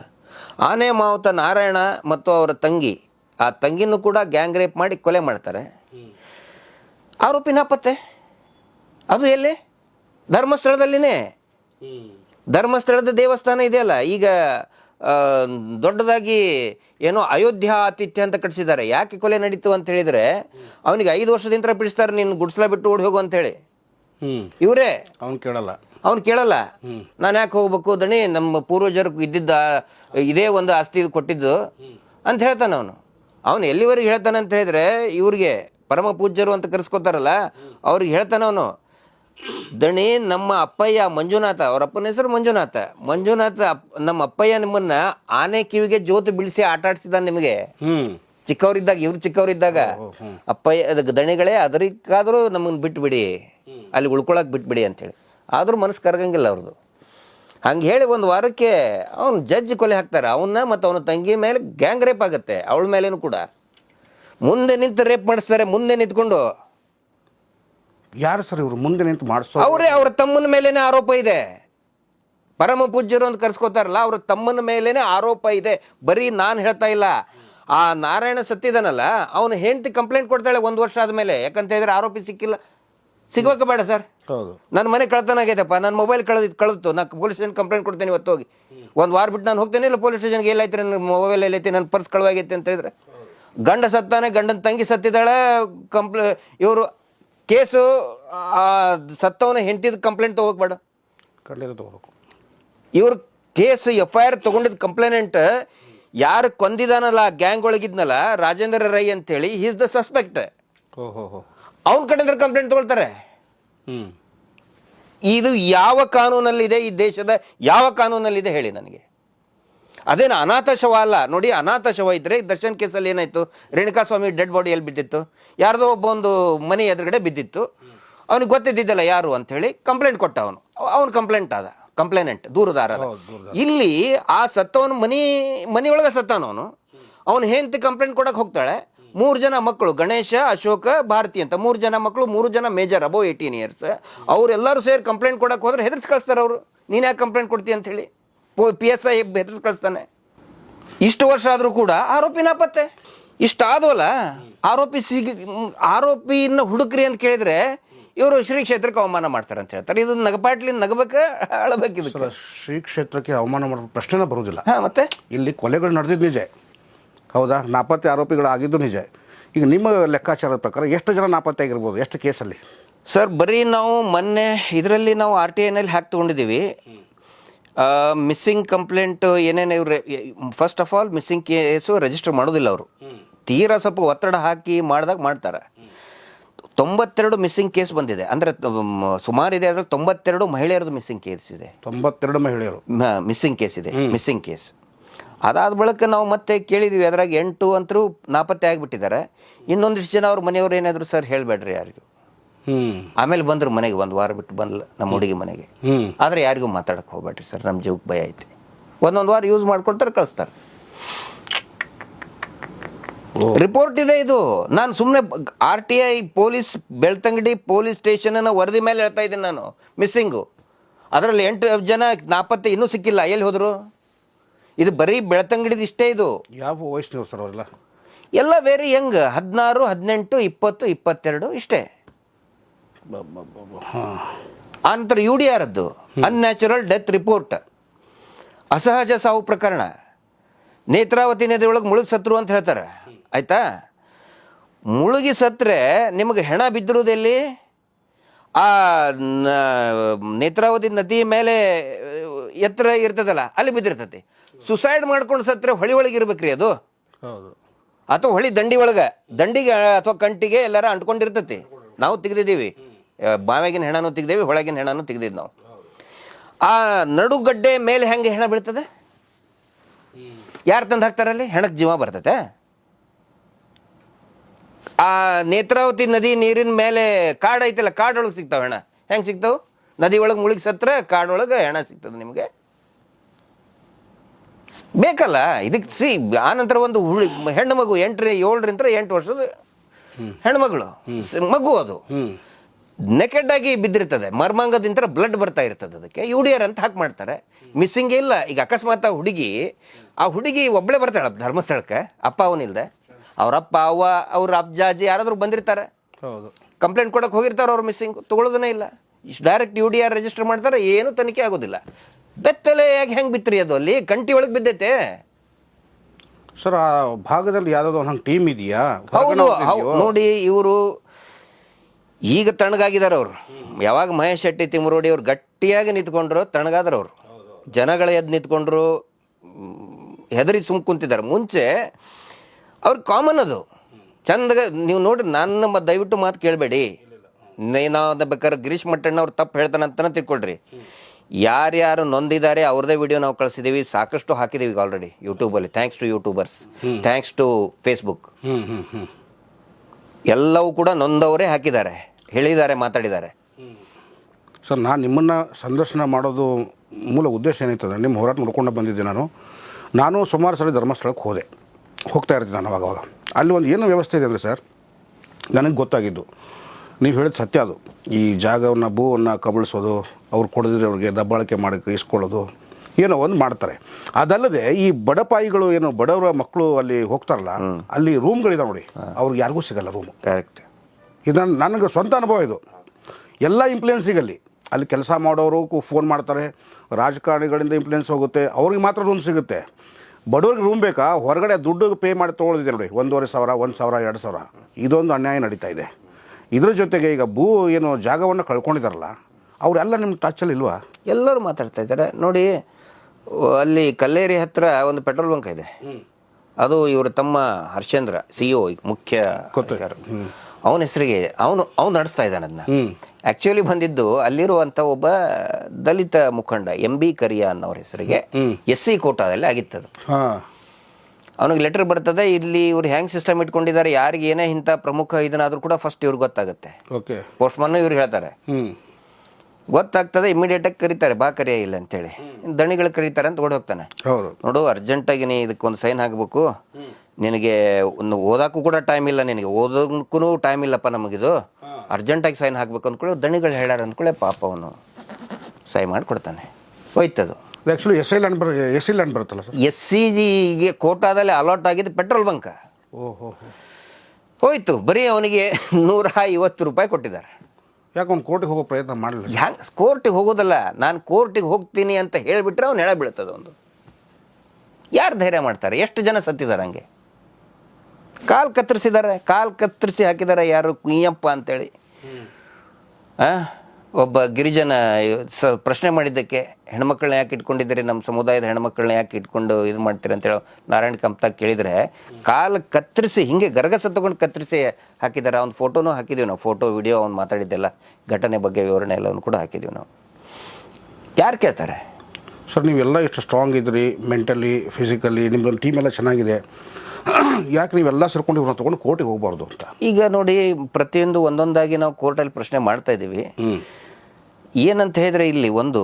ಆನೆ ಮಾವುತ ನಾರಾಯಣ ಮತ್ತು ಅವರ ತಂಗಿ. ಆ ತಂಗಿನೂ ಕೂಡ ಗ್ಯಾಂಗ್ ರೇಪ್ ಮಾಡಿ ಕೊಲೆ ಮಾಡ್ತಾರೆ. ಆರೋಪಿ ನಾಪತ್ತೆ ಅದು ಎಲ್ಲಿ? ಧರ್ಮಸ್ಥಳದಲ್ಲಿನೇ. ಧರ್ಮಸ್ಥಳದ ದೇವಸ್ಥಾನ ಇದೆಯಲ್ಲ ಈಗ ದೊಡ್ಡದಾಗಿ ಏನೋ ಅಯೋಧ್ಯ ಆತಿಥ್ಯ ಅಂತ ಕಟ್ಟಿಸಿದ್ದಾರೆ ಯಾಕೆ ಕೊಲೆ ನಡೀತು ಅಂತ ಹೇಳಿದ್ರೆ ಅವನಿಗೆ ಐದು ವರ್ಷದಿಂದ ಬಿಡಿಸ್ತಾರೆ ನೀನು ಗುಡ್ಸ್ಲಾ ಬಿಟ್ಟು ಓಡಿ ಹೋಗು ಅಂತೇಳಿ ಇವರೇ? ಅವ್ನು ಕೇಳಲ್ಲ. ಅವ್ನು ಕೇಳಲ್ಲ. ನಾನು ಯಾಕೆ ಹೋಗ್ಬೇಕು ದಣಿ? ನಮ್ಮ ಪೂರ್ವಜರು ಇದ್ದಿದ್ದ ಇದೇ ಒಂದು ಆಸ್ತಿ ಕೊಟ್ಟಿದ್ದು ಅಂತ ಹೇಳ್ತಾನೆ ಅವನು. ಅವನು ಎಲ್ಲಿವರೆಗೆ ಹೇಳ್ತಾನೆ ಅಂತ ಹೇಳಿದ್ರೆ ಇವ್ರಿಗೆ ಪರಮ ಪೂಜ್ಯರು ಅಂತ ಕರೆಸ್ಕೊತಾರಲ್ಲ ಅವ್ರಿಗೆ ಹೇಳ್ತಾನೆ ಅವನು. ದಣಿ ನಮ್ಮ ಅಪ್ಪಯ್ಯ ಮಂಜುನಾಥ ಅವರಪ್ಪನ ಅಪ್ಪನ ಹೆಸರು ಮಂಜುನಾಥ. ಮಂಜುನಾಥ ನಮ್ಮ ಅಪ್ಪಯ್ಯ ನಿಮ್ಮನ್ನ ಆನೆ ಕಿವಿಗೆ ಜೋತು ಬೀಳಿಸಿ ಆಟ ಆಡ್ಸಿದ ನಿಮಗೆ? ಹ್ಞೂ ಚಿಕ್ಕವರಿದ್ದಾಗ ಇವ್ರು ಚಿಕ್ಕವರಿದ್ದಾಗ? ಅಪ್ಪಯ್ಯ ಅದಕ್ಕೆ ದಣಿಗಳೇ ಅದರಿಕ್ಕಾದರೂ ನಮ್ಮನ್ನ ಬಿಟ್ಬಿಡಿ. ಅಲ್ಲಿ ಉಳ್ಕೊಳಕ್ ಬಿಟ್ಬಿಡಿ ಅಂತೇಳಿ ಆದರೂ ಮನಸ್ಸು ಕರಗಂಗಿಲ್ಲ ಅವ್ರದ್ದು. ಹಂಗೆ ಹೇಳಿ ಒಂದು ವಾರಕ್ಕೆ ಅವ್ನು ಜಡ್ಜ್ ಕೊಲೆ ಹಾಕ್ತಾರೆ. ಅವನ್ನ ಮತ್ತು ಅವನ ತಂಗಿ ಮೇಲೆ ಗ್ಯಾಂಗ್ ರೇಪ್ ಆಗುತ್ತೆ ಅವಳ ಮೇಲೇನು ಕೂಡ. ಮುಂದೆ ನಿಂತು ರೇಪ್ ಮಾಡಿಸ್ತಾರೆ ಮುಂದೆ ನಿಂತ್ಕೊಂಡು ಯಾರು ಸರ್ ಇವರು ಮುಂದೆ ನಿಂತು ಮಾಡ್ಸೋ ಅವರೇ ಅವ್ರ ತಮ್ಮನ ಮೇಲೇನೆ ಆರೋಪ ಇದೆ. ಪರಮ ಪೂಜ್ಯರು ಅಂತ ಕರ್ಸ್ಕೊತಾರಲ್ಲ ಅವ್ರ ತಮ್ಮನ ಮೇಲೇನೆ ಆರೋಪ ಇದೆ. ಬರೀ ನಾನು ಹೇಳ್ತಾ ಇಲ್ಲ. ಆ ನಾರಾಯಣ ಸತ್ತಿದನಲ್ಲ ಅವನು ಹೆಂಡತಿ ಕಂಪ್ಲೇಂಟ್ ಕೊಡ್ತಾಳೆ ಒಂದು ವರ್ಷ ಆದಮೇಲೆ. ಯಾಕಂತ ಹೇಳಿದ್ರೆ ಆರೋಪಿ ಸಿಕ್ಕಿಲ್ಲ. ಸಿಗ್ಬೇಕು ಬೇಡ ಸರ್. ಹೌದು. ನನ್ನ ಮನೆ ಕಳ್ತನ ಆಗೈತಪ್ಪ ನನ್ನ ಮೊಬೈಲ್ ಕಳೆದಿದ್ದು ಕಳೆದು ನಾನು ಪೊಲೀಸ್ ಸ್ಟೇಷನ್ ಕಂಪ್ಲೇಂಟ್ ಕೊಡ್ತೇನೆ ಇವತ್ತು ಹೋಗಿ. ಒಂದು ವಾರ ಬಿಟ್ಟು ನಾನು ಹೋಗ್ತೇನೆ ಇಲ್ಲ ಪೊಲೀಸ್ ಸ್ಟೇಷನ್ಗೆ ಎಲ್ಲೈತೆ ನನ್ನ ಮೊಬೈಲ್ ಎಲ್ಲೈತೆ ನನ್ನ ಪರ್ಸ್ ಕಳವಾಗೈತೆ ಅಂತ ಹೇಳಿದ್ರೆ. ಗಂಡ ಸತ್ತಾನೆ ಗಂಡನ ತಂಗಿ ಸತ್ತಿದ್ದಾಳೆ ಕಂಪ್ಲೇ ಇವರು ಕೇಸು ಸತ್ತವನ ಹೆಂಡತಿದ ಕಂಪ್ಲೇಂಟ್ ತಗೋಬೇಡ ಖಂಡಿತ ತಗೋಬೇಕು. ಇವ್ರ ಕೇಸ್ ಎಫ್ ಐ ಆರ್ ತೊಗೊಂಡಿದ್ದ ಕಂಪ್ಲೇನೆಂಟ್ ಯಾರು ಕೊಂದಿದಾನಲ್ಲ ಗ್ಯಾಂಗ್ ಒಳಗಿದ್ನಲ್ಲ ರಾಜೇಂದ್ರ ರೈ ಅಂತೇಳಿ ಈಸ್ ದ ಸಸ್ಪೆಕ್ಟ್ ಅವನ ಕಡೆಯಿಂದ ಕಂಪ್ಲೇಂಟ್ ತಗೊಳ್ತಾರೆ. ಹ್ಞೂ ಇದು ಯಾವ ಕಾನೂನಲ್ಲಿದೆ ಈ ದೇಶದ ಯಾವ ಕಾನೂನಲ್ಲಿದೆ ಹೇಳಿ ನನಗೆ. ಅದೇನು ಅನಾಥ ಶವ ಅಲ್ಲ. ನೋಡಿ ಅನಾಥ ಶವ ಇದ್ರೆ ದರ್ಶನ್ ಕೇಸಲ್ಲಿ ಏನಾಯ್ತು? ರೇಣುಕಾ ಸ್ವಾಮಿ ಡೆಡ್ ಬಾಡಿ ಎಲ್ಲಿ ಬಿದ್ದಿತ್ತು. ಯಾರ್ದೋ ಒಬ್ಬ ಒಂದು ಮನೆ ಎದುರುಗಡೆ ಬಿದ್ದಿತ್ತು. ಅವನಿಗೆ ಗೊತ್ತಿದ್ದಿದ್ದಲ್ಲ ಯಾರು ಅಂತ ಹೇಳಿ ಕಂಪ್ಲೇಂಟ್ ಕೊಟ್ಟ ಅವನು. ಅವನು ಕಂಪ್ಲೇಂಟ್ ಆದ. ಕಂಪ್ಲೇನೆಂಟ್ ದೂರದಾರ. ಇಲ್ಲಿ ಆ ಸತ್ತವನು ಮನಿ ಮನೆಯೊಳಗೆ ಸತ್ತಾನ ಅವನು. ಹೆಂಡತಿ ಕಂಪ್ಲೇಂಟ್ ಕೊಡಕ್ಕೆ ಹೋಗ್ತಾಳೆ. ಮೂರು ಜನ ಮಕ್ಕಳು ಗಣೇಶ ಅಶೋಕ ಭಾರತಿ ಅಂತ ಮೂರು ಜನ ಮಕ್ಕಳು ಮೂರು ಜನ ಮೇಜರ್ ಅಬೋ ಏಯ್ಟೀನ್ ಇಯರ್ಸ್ ಅವರೆಲ್ಲರೂ ಸೇರಿ ಕಂಪ್ಲೇಂಟ್ ಕೊಡಕ್ಕೆ ಹೋದ್ರೆ ಹೆದರ್ಸ್ ಕಳಿಸ್ತಾರೆ ಅವರು. ನೀನು ಯಾಕೆ ಕಂಪ್ಲೇಂಟ್ ಕೊಡ್ತೀಯ ಅಂತ ಹೇಳಿ ಪಿ ಎಸ್ ಐ ಬೆದರಿಸಿ ಕಳಿಸ್ತಾನೆ ಇಷ್ಟು ವರ್ಷ ಆದರೂ ಕೂಡ ಆರೋಪಿ ನಾಪತ್ತೆ ಇಷ್ಟಾದವಲ್ಲ? ಆರೋಪಿ ಸಿಗ ಆರೋಪಿನ ಹುಡುಕ್ರಿ ಅಂತ ಕೇಳಿದ್ರೆ ಇವರು ಶ್ರೀ ಕ್ಷೇತ್ರಕ್ಕೆ ಅವಮಾನ ಮಾಡ್ತಾರೆ ಅಂತ ಹೇಳ್ತಾರೆ. ಇದು ನಗಪಾಟ್ಲಿ ನಗಬೇಕ ಅಳಬೇಕಿದೆ ಶ್ರೀ ಕ್ಷೇತ್ರಕ್ಕೆ ಅವಮಾನ ಮಾಡೋ ಪ್ರಶ್ನೆನೇ ಬರುವುದಿಲ್ಲ ಹಾಂ ಮತ್ತೆ? ಇಲ್ಲಿ ಕೊಲೆಗಳು ನಡೆದಿದ್ದು ನಿಜ. ಹೌದಾ? ನಾಪತ್ತೆ ಆರೋಪಿಗಳು ಆಗಿದ್ದು ನಿಜ. ಈಗ ನಿಮ್ಮ ಲೆಕ್ಕಾಚಾರದ ಪ್ರಕಾರ ಎಷ್ಟು ಜನ ನಾಪತ್ತೆ ಆಗಿರ್ಬೋದು? ಎಷ್ಟು ಕೇಸಲ್ಲಿ? ಸರ್ ಬರೀ ನಾವು ಮೊನ್ನೆ ಇದರಲ್ಲಿ ನಾವು ಆರ್ ಟಿ ಐನಲ್ಲಿ ಹಾಕಿ ತೊಗೊಂಡಿದ್ದೀವಿ. ಮಿಸ್ಸಿಂಗ್ ಕಂಪ್ಲೇಂಟ್ ಏನೇನು ಇವ್ರು first of all missing case register ಮಾಡೋದಿಲ್ಲ ಅವರು. ತೀರಾ ಸ್ವಲ್ಪ ಒತ್ತಡ ಹಾಕಿ ಮಾಡಿದಾಗ ಮಾಡ್ತಾರೆ. ತೊಂಬತ್ತೆರಡು ಮಿಸ್ಸಿಂಗ್ ಕೇಸ್ ಬಂದಿದೆ. ಅಂದರೆ ಸುಮಾರು ಇದೆ ಅದರಲ್ಲಿ ತೊಂಬತ್ತೆರಡು ಮಹಿಳೆಯರದು ಮಿಸ್ಸಿಂಗ್ ಕೇಸ್ ಇದೆ. ತೊಂಬತ್ತೆರಡು ಮಹಿಳೆಯರು. ಮಿಸ್ಸಿಂಗ್ ಕೇಸ್ ಇದೆ. ಮಿಸ್ಸಿಂಗ್ ಕೇಸ್ ಅದಾದ ಬಳಿಕ ನಾವು ಮತ್ತೆ ಕೇಳಿದೀವಿ. ಅದ್ರಾಗ ಎಂಟು ಅಂತರೂ ನಾಪತ್ತೆ ಆಗಿಬಿಟ್ಟಿದ್ದಾರೆ. ಇನ್ನೊಂದಿಷ್ಟು ಜನ ಅವ್ರ ಮನೆಯವ್ರು ಏನಾದರೂ ಸರ್ ಹೇಳಬೇಡ್ರಿ ಯಾರಿಗೂ. ಆಮೇಲೆ ಬಂದ್ರು ಮನೆಗೆ ಒಂದು ವಾರ ಬಿಟ್ಟು ಬಂದ್ಲ ನಮ್ಮ ಹುಡುಗಿ ಮನೆಗೆ. ಆದರೆ ಯಾರಿಗೂ ಮಾತಾಡಕ್ಕೆ ಹೋಗ್ಬೇಡ್ರಿ ಸರ್ ನಮ್ಮ ಜೀವಕ್ಕೆ ಭಯ ಐತಿ. ಒಂದೊಂದು ವಾರ ಯೂಸ್ ಮಾಡ್ಕೊಡ್ತಾರೆ ಕಳಿಸ್ತಾರೆ. ರಿಪೋರ್ಟ್ ಇದೆ ಇದು. ನಾನು ಸುಮ್ಮನೆ R T I police Belthangady police ಸ್ಟೇಷನನ್ನು ವರದಿ ಮೇಲೆ ಹೇಳ್ತಾ ಇದ್ದೀನಿ ನಾನು. ಮಿಸ್ಸಿಂಗು ಅದರಲ್ಲಿ ಎಂಟು ಜನ ನಾಪತ್ತೆ ಇನ್ನೂ ಸಿಕ್ಕಿಲ್ಲ. ಎಲ್ಲಿ ಹೋದರು? ಇದು ಬರೀ ಬೆಳ್ತಂಗಡಿದು ಇಷ್ಟೇ ಇದು. ಯಾವ ವಯಸ್ಸಿನವ್ರು ಸರ್ ಅವರೆಲ್ಲ? ಎಲ್ಲ ವೆರಿ ಯಂಗ್ ಹದಿನಾರು ಹದಿನೆಂಟು ಇಪ್ಪತ್ತು ಇಪ್ಪತ್ತೆರಡು ಇಷ್ಟೇ. ಆನಂತರ ಯು ಡಿ ಆರ್ ಅದ್ದು ಅನ್ಯಾಚುರಲ್ ಡೆತ್ ರಿಪೋರ್ಟ್ ಅಸಹಜ ಸಾವು ಪ್ರಕರಣ. ನೇತ್ರಾವತಿ ನದಿ ಒಳಗೆ ಮುಳುಗಿ ಸತ್ರು ಅಂತ ಹೇಳ್ತಾರೆ. ಆಯ್ತಾ? ಮುಳುಗಿ ಸತ್ರೆ ನಿಮಗೆ ಹೆಣ ಬಿದ್ದಿರೋದೆಲ್ಲಿ ಆ ನೇತ್ರಾವತಿ ನದಿ ಮೇಲೆ ಎತ್ತರ ಇರ್ತದಲ್ಲ ಅಲ್ಲಿ ಬಿದ್ದಿರ್ತತಿ. ಸುಸೈಡ್ ಮಾಡ್ಕೊಂಡು ಸತ್ರೆ ಹೊಳಿ ಒಳಗೆ ಇರ್ಬೇಕ್ರಿ ಅದು. ಹೌದು. ಅಥವಾ ಹೊಳಿ ದಂಡಿ ಒಳಗೆ. ದಂಡಿಗೆ ಅಥವಾ ಕಂಟಿಗೆ ಎಲ್ಲರ ಅಂಟ್ಕೊಂಡಿರ್ತತಿ. ನಾವು ತೆಗ್ದಿದ್ದೀವಿ. ಬಾವಿಗಿನ ಹೆಣನೂ ತೆಗ್ದೇವಿ ಹೊಳಗಿನ ಹೆಣನೂ ತೆಗ್ದಿದ್ದು ನಾವು. ಆ ನಡುಗಡ್ಡೆ ಮೇಲೆ ಹೆಂಗೆ ಹೆಣ ಬೀಳ್ತದೆ? ಯಾರು ತಂದು ಹಾಕ್ತಾರಲ್ಲಿ ಹೆಣಕ್ಕೆ ಜೀವ ಬರ್ತತೆ. ಆ ನೇತ್ರಾವತಿ ನದಿ ನೀರಿನ ಮೇಲೆ ಕಾಡು ಐತಲ್ಲ ಕಾಡೊಳಗೆ ಸಿಗ್ತಾವ ಹೆಣ. ಹೆಂಗೆ ಸಿಗ್ತಾವೆ? ನದಿ ಒಳಗೆ ಮುಳುಗಿ ಸತ್ರ ಕಾಡೊಳಗೆ ಹೆಣ ಸಿಗ್ತದೆ ನಿಮಗೆ. ಬೇಕಲ್ಲ? ಇದಕ್ಕೆ ಸಿ ಆನಂತರ ಒಂದು ಹುಳಿ ಹೆಣ್ಣು ಮಗು ಎಂಟ್ರಿ ಏಳರಿಂದ ಎಂಟು ವರ್ಷದ ಹೆಣ್ಮಗಳು ಮಗು ಅದು. ನೆಕೆಡ್ ಆಗಿ ಬಿದ್ದಿರ್ತದೆ. ಮರ್ಮಾಂಗದಿಂದ ಬ್ಲಡ್ ಬರ್ತಾ ಇರ್ತದೆ ಅದಕ್ಕೆ. ಯು ಡಿ ಆರ್ ಅಂತ ಹಾಕಿ ಮಾಡ್ತಾರೆ. ಮಿಸ್ಸಿಂಗ್ ಇಲ್ಲ. ಈಗ ಅಕಸ್ಮಾತ್ ಆ ಹುಡುಗಿ ಆ ಹುಡುಗಿ ಒಬ್ಬಳೇ ಬರ್ತಾಳೆ ಧರ್ಮಸ್ಥಳಕ್ಕೆ. ಅಪ್ಪ ಅವನಿಲ್ದೆ. ಅವ್ರ ಅಪ್ಪ ಅವ್ವ ಅವ್ರ ಅಜ್ಜಿ ಯಾರಾದರೂ ಬಂದಿರ್ತಾರೆ. ಹೌದು. ಕಂಪ್ಲೇಂಟ್ ಕೊಡಕ್ಕೆ ಹೋಗಿರ್ತಾರೆ ಅವ್ರು ಮಿಸ್ಸಿಂಗ್ ತಗೊಳ್ಳೋದನ್ನೇ ಇಲ್ಲ. ಇಷ್ಟು direct U D R register ಮಾಡ್ತಾರೆ. ಏನು ತನಿಖೆ ಆಗೋದಿಲ್ಲ. ಬೆತ್ತಲೆ ಯಾಕೆ ಹೆಂಗೆ ಬಿತ್ತರಿ ಅದು ಅಲ್ಲಿ? ಕಂಟಿ ಒಳಗೆ ಬಿದ್ದೈತೆ. ಸರ್ ಆ ಭಾಗದಲ್ಲಿ ಯಾವುದಾದ್ರು ಒಂದು ಟೀಮ್ ಇದೆಯಾ? ಹೌದು. ನೋಡಿ ಇವರು ಈಗ ತಣ್ಣಗಾಗಿದ್ದಾರೆ ಅವರು. ಯಾವಾಗ ಮಹೇಶ್ ಶೆಟ್ಟಿ ತಿಮ್ಮರೋಡಿ ಅವ್ರು ಗಟ್ಟಿಯಾಗಿ ನಿಂತ್ಕೊಂಡ್ರು ತಣ್ಣಗಾದ್ರು ಅವರು. ಜನಗಳ ಎದ್ದು ನಿಂತ್ಕೊಂಡ್ರು ಹೆದರಿ ಸುಮ್ ಕುಂತಿದ್ದಾರೆ. ಮುಂಚೆ ಅವ್ರು ಕಾಮನ್ ಅದು. ಚಂದಗ ನೀವು ನೋಡ್ರಿ ನನ್ನ ಮ- ದಯವಿಟ್ಟು ಮಾತು ಕೇಳಬೇಡಿ. ನಾವು ಬೇಕಾದ್ರೆ ಗಿರೀಶ್ ಮಟ್ಟಣ್ಣ ಅವ್ರು ತಪ್ಪು ಹೇಳ್ತಾನೆ ಅಂತಾನೆ ತಿಳ್ಕೊಳ್ರಿ. ಯಾರ್ಯಾರು ನೊಂದಿದ್ದಾರೆ ಅವ್ರದೇ ವಿಡಿಯೋ ನಾವು ಕಳಿಸಿದ್ದೀವಿ ಸಾಕಷ್ಟು ಹಾಕಿದ್ದೀವಿ ಈಗ ಆಲ್ರೆಡಿ ಯೂಟ್ಯೂಬಲ್ಲಿ thanks to YouTubers thanks to Facebook ಎಲ್ಲವೂ ಕೂಡ ನೊಂದವರೇ ಹಾಕಿದ್ದಾರೆ. ಹೇಳಿದ್ದಾರೆ ಮಾತಾಡಿದ್ದಾರೆ. ಸರ್ ನಾನು ನಿಮ್ಮನ್ನು ಸಂದರ್ಶನ ಮಾಡೋದು ಮೂಲ ಉದ್ದೇಶ ಏನಿತ್ತಂದ್ರೆ ನಿಮ್ಮ ಹೋರಾಟ ನೋಡ್ಕೊಂಡು ಬಂದಿದ್ದೆ ನಾನು. ನಾನು ಸುಮಾರು ಸಲ ಧರ್ಮಸ್ಥಳಕ್ಕೆ ಹೋದೆ. ಹೋಗ್ತಾ ಇರ್ತೀನಿ ನಾನು ಅವಾಗವಾಗ ಅಲ್ಲಿ ಒಂದು ಏನು ವ್ಯವಸ್ಥೆ ಇದೆ ಅಂದರೆ ಸರ್ ನನಗೆ ಗೊತ್ತಾಗಿದ್ದು. ನೀವು ಹೇಳಿದ ಸತ್ಯ ಅದು. ಈ ಜಾಗವನ್ನು ಭೂವನ್ನು ಕಬಳಿಸೋದು ಅವ್ರು ಕೊಡದಿದ್ರೆ ಅವ್ರಿಗೆ ದಬ್ಬಾಳಿಕೆ ಮಾಡಿ ಇಸ್ಕೊಳ್ಳೋದು ಏನೋ ಒಂದು ಮಾಡ್ತಾರೆ. ಅದಲ್ಲದೆ ಈ ಬಡಪಾಯಿಗಳು ಏನು ಬಡವರ ಮಕ್ಕಳು ಅಲ್ಲಿ ಹೋಗ್ತಾರಲ್ಲ ಅಲ್ಲಿ ರೂಮ್ಗಳಿದಾವೆ ನೋಡಿ. ಅವ್ರಿಗೆ ಯಾರಿಗೂ ಸಿಗಲ್ಲ ರೂಮ್ ಕರೆಕ್ಟ್ ಇದು ನನ್ನ ನನಗೆ ಸ್ವಂತ ಅನುಭವ ಇದು. ಎಲ್ಲ ಇಂಪ್ಲೂಯೆನ್ಸ್ ಸಿಗಲ್ಲಿ ಅಲ್ಲಿ ಕೆಲಸ ಮಾಡೋರು ಫೋನ್ ಮಾಡ್ತಾರೆ ರಾಜಕಾರಣಿಗಳಿಂದ ಇಂಪ್ಲೂಯೆನ್ಸ್ ಹೋಗುತ್ತೆ ಅವ್ರಿಗೆ ಮಾತ್ರ ರೂಮ್ ಸಿಗುತ್ತೆ. ಬಡವ್ರಿಗೆ ರೂಮ್ ಬೇಕಾ? ಹೊರಗಡೆ ದುಡ್ಡು ಪೇ ಮಾಡಿ ತೊಗೊಳ್ದಿದೆ ನೋಡಿ ಒಂದೂವರೆ ಸಾವಿರ ಒಂದು ಸಾವಿರ ಎರಡು ಸಾವಿರ. ಇದೊಂದು ಅನ್ಯಾಯ ನಡೀತಾ ಇದೆ. ಇದ್ರ ಜೊತೆಗೆ ಈಗ ಭೂ ಏನು ಜಾಗವನ್ನು ಕಳ್ಕೊಂಡಿದಾರಲ್ಲ ಅವರೆಲ್ಲ ನಿಮ್ಮ ಟಚ್ಚಲ್ಲಿ ಇಲ್ವಾ? ಎಲ್ಲರೂ ಮಾತಾಡ್ತಾ ಇದ್ದಾರೆ. ನೋಡಿ ಅಲ್ಲಿ ಕಲ್ಲೇರಿ ಹತ್ತಿರ ಒಂದು ಪೆಟ್ರೋಲ್ ಬಂಕ್ ಇದೆ. ಅದು ಇವರು ತಮ್ಮ ಹರ್ಷೇಂದ್ರ ಸಿ ಇ ಮುಖ್ಯ ಅವನ ಹೆಸರಿಗೆ ಅವನು ಅವ್ನು ನಡೆಸ್ತಾ ಇದ್ದಾನೆ ಅದನ್ನ ಆ್ಯಕ್ಚುಲಿ ಬಂದಿದ್ದು ಅಲ್ಲಿರುವಂತ ಒಬ್ಬ ದಲಿತ ಮುಖಂಡ ಎಂ ಬಿ ಕರಿಯಾ ಅನ್ನೋರ ಹೆಸರಿಗೆ ಎಸ್ ಸಿ ಕೋಟಾದಲ್ಲಿ ಆಗಿತ್ತದು. ಅವನಿಗೆ ಲೆಟರ್ ಬರ್ತದೆ ಇಲ್ಲಿ ಇವ್ರು ಹ್ಯಾಂಗ್ ಸಿಸ್ಟಮ್ ಇಟ್ಕೊಂಡಿದ್ದಾರೆ ಯಾರಿಗೆ ಏನೇ ಇಂಥ ಪ್ರಮುಖ ಇದನ್ನಾದ್ರೂ ಕೂಡ ಫಸ್ಟ್ ಇವ್ರಿಗೆ ಗೊತ್ತಾಗುತ್ತೆ. ಓಕೆ ಪೋಸ್ಟ್ಮನ್ನು ಇವ್ರು ಹೇಳ್ತಾರೆ. ಗೊತ್ತಾಗ್ತದೆ ಗೊತ್ತಾಗ್ತದೆ ಇಮಿಡಿಯೇಟಾಗಿ ಕರೀತಾರೆ ಬಾ ಕರಿಯ ಇಲ್ಲ ಅಂತೇಳಿ. ದಣಿಗಳು ಕರೀತಾರೆ ಅಂತ ಓಡಿ ಹೋಗ್ತಾನೆ. ನೋಡು ಅರ್ಜೆಂಟಾಗಿ ನೀ ಇದಕ್ಕೊಂದು ಸೈನ್ ಹಾಕಬೇಕು. ನಿನಗೆ ಒಂದು ಓದೋಕ್ಕೂ ಕೂಡ ಟೈಮ್ ಇಲ್ಲ ನಿನಗೆ. ಓದೋಕ್ಕೂ ಟೈಮ್ ಇಲ್ಲಪ್ಪ ನಮಗಿದು. ಅರ್ಜೆಂಟಾಗಿ ಸೈನ್ ಹಾಕ್ಬೇಕು ಅಂದ್ಕೊಳ್ಳಿ ದಣಿಗಳು ಹೇಳ್ಯಾರ ಅಂದ್ಕೊಳ್ಳಿ ಪಾಪ ಅವನು ಸೈನ್ ಮಾಡಿಕೊಡ್ತಾನೆ. ಹೋಯ್ತದು. ಆ್ಯಕ್ಚುಲಿ ಎಸ್ ಐ ಲ್ಯಾಂಡ್ ಬರ್ ಎಸ್ ಸಿ ಲ್ಯಾಂಡ್ ಬರುತ್ತಲ್ಲ ಸರ್? ಎಸ್ ಸಿ ಜಿಗೆ ಕೋಟಾದಲ್ಲಿ ಅಲಾಟ್ ಆಗಿದ್ದು ಪೆಟ್ರೋಲ್ ಬಂಕ್. ಓಹೋ. ಹೋಯ್ತು ಬರೀ ಅವನಿಗೆ ನೂರ ಐವತ್ತು ರೂಪಾಯಿ ಕೊಟ್ಟಿದ್ದಾರೆ. ಯಾಕೆ ಅವ್ನು ಕೋರ್ಟಿಗೆ ಹೋಗೋ ಪ್ರಯತ್ನ ಮಾಡಲಿಲ್ಲ? ಹ್ಯಾಂಗೆ ಕೋರ್ಟಿಗೆ ಹೋಗೋದಲ್ಲ ನಾನು ಕೋರ್ಟಿಗೆ ಹೋಗ್ತೀನಿ ಅಂತ ಹೇಳಿಬಿಟ್ರೆ ಅವ್ನು ಹೇಳ ಬೀಳ್ತದೆ ಒಂದು. ಯಾರು ಧೈರ್ಯ ಮಾಡ್ತಾರೆ? ಎಷ್ಟು ಜನ ಸತ್ತಿದ್ದಾರೆ ಹಂಗೆ? ಕಾಲು ಕತ್ತರಿಸಿದ್ದಾರೆ, ಕಾಲು ಕತ್ತರಿಸಿ ಹಾಕಿದ್ದಾರೆ ಯಾರು? ಕುಯ್ಯಪ್ಪ ಅಂತೇಳಿ? ಒಬ್ಬ ಗಿರಿಜನ, ಸ, ಪ್ರಶ್ನೆ ಮಾಡಿದ್ದಕ್ಕೆ, ಹೆಣ್ಮಕ್ಳನ್ನ ಯಾಕೆ ಇಟ್ಕೊಂಡಿದ್ದೀರಿ? ನಮ್ಮ ಸಮುದಾಯದ ಹೆಣ್ಮಕ್ಳನ್ನ ಯಾಕೆ ಇಟ್ಕೊಂಡು ಇದು ಮಾಡ್ತೀರಿ ಅಂತೇಳಿ ನಾರಾಯಣ ಕಂಪ್ತಾಗ ಕೇಳಿದರೆ, ಕಾಲು ಕತ್ತರಿಸಿ, ಹಿಂಗೆ ಗರಗಸ ತಗೊಂಡು ಕತ್ತರಿಸಿ ಹಾಕಿದ್ದಾರೆ. ಅವ್ನ ಫೋಟೋನೂ ಹಾಕಿದ್ದೀವಿ ನಾವು. ಫೋಟೋ, ವಿಡಿಯೋ ಅವ್ನು ಮಾತಾಡಿದ್ದೆಲ್ಲ. ಘಟನೆ ಬಗ್ಗೆ ವಿವರಣೆ ಎಲ್ಲವನ್ನು ಕೂಡ ಹಾಕಿದ್ದೀವಿ ನಾವು. ಯಾರು ಕೇಳ್ತಾರೆ? ಸರ್, ನೀವೆಲ್ಲ ಎಷ್ಟು ಸ್ಟ್ರಾಂಗ್ ಇದ್ರಿ ಮೆಂಟಲಿ ಫಿಸಿಕಲಿ ನಿಮ್ಮದೊಂದು ಟೀಮ್ ಎಲ್ಲ ಚೆನ್ನಾಗಿದೆ. [coughs] ಯಾಕೆ ನೀವೆಲ್ಲ ಸೇರ್ಕೊಂಡು ಇವ್ರನ್ನ ತೊಗೊಂಡು ಕೋರ್ಟಿಗೆ ಹೋಗ್ಬಾರ್ದು ಅಂತ? ಈಗ ನೋಡಿ ಪ್ರತಿಯೊಂದು ಒಂದೊಂದಾಗಿ ನಾವು ಕೋರ್ಟಲ್ಲಿ ಪ್ರಶ್ನೆ ಮಾಡ್ತಾ ಇದ್ದೀವಿ. ಏನಂತ ಹೇಳಿದ್ರೆ ಇಲ್ಲಿ ಒಂದು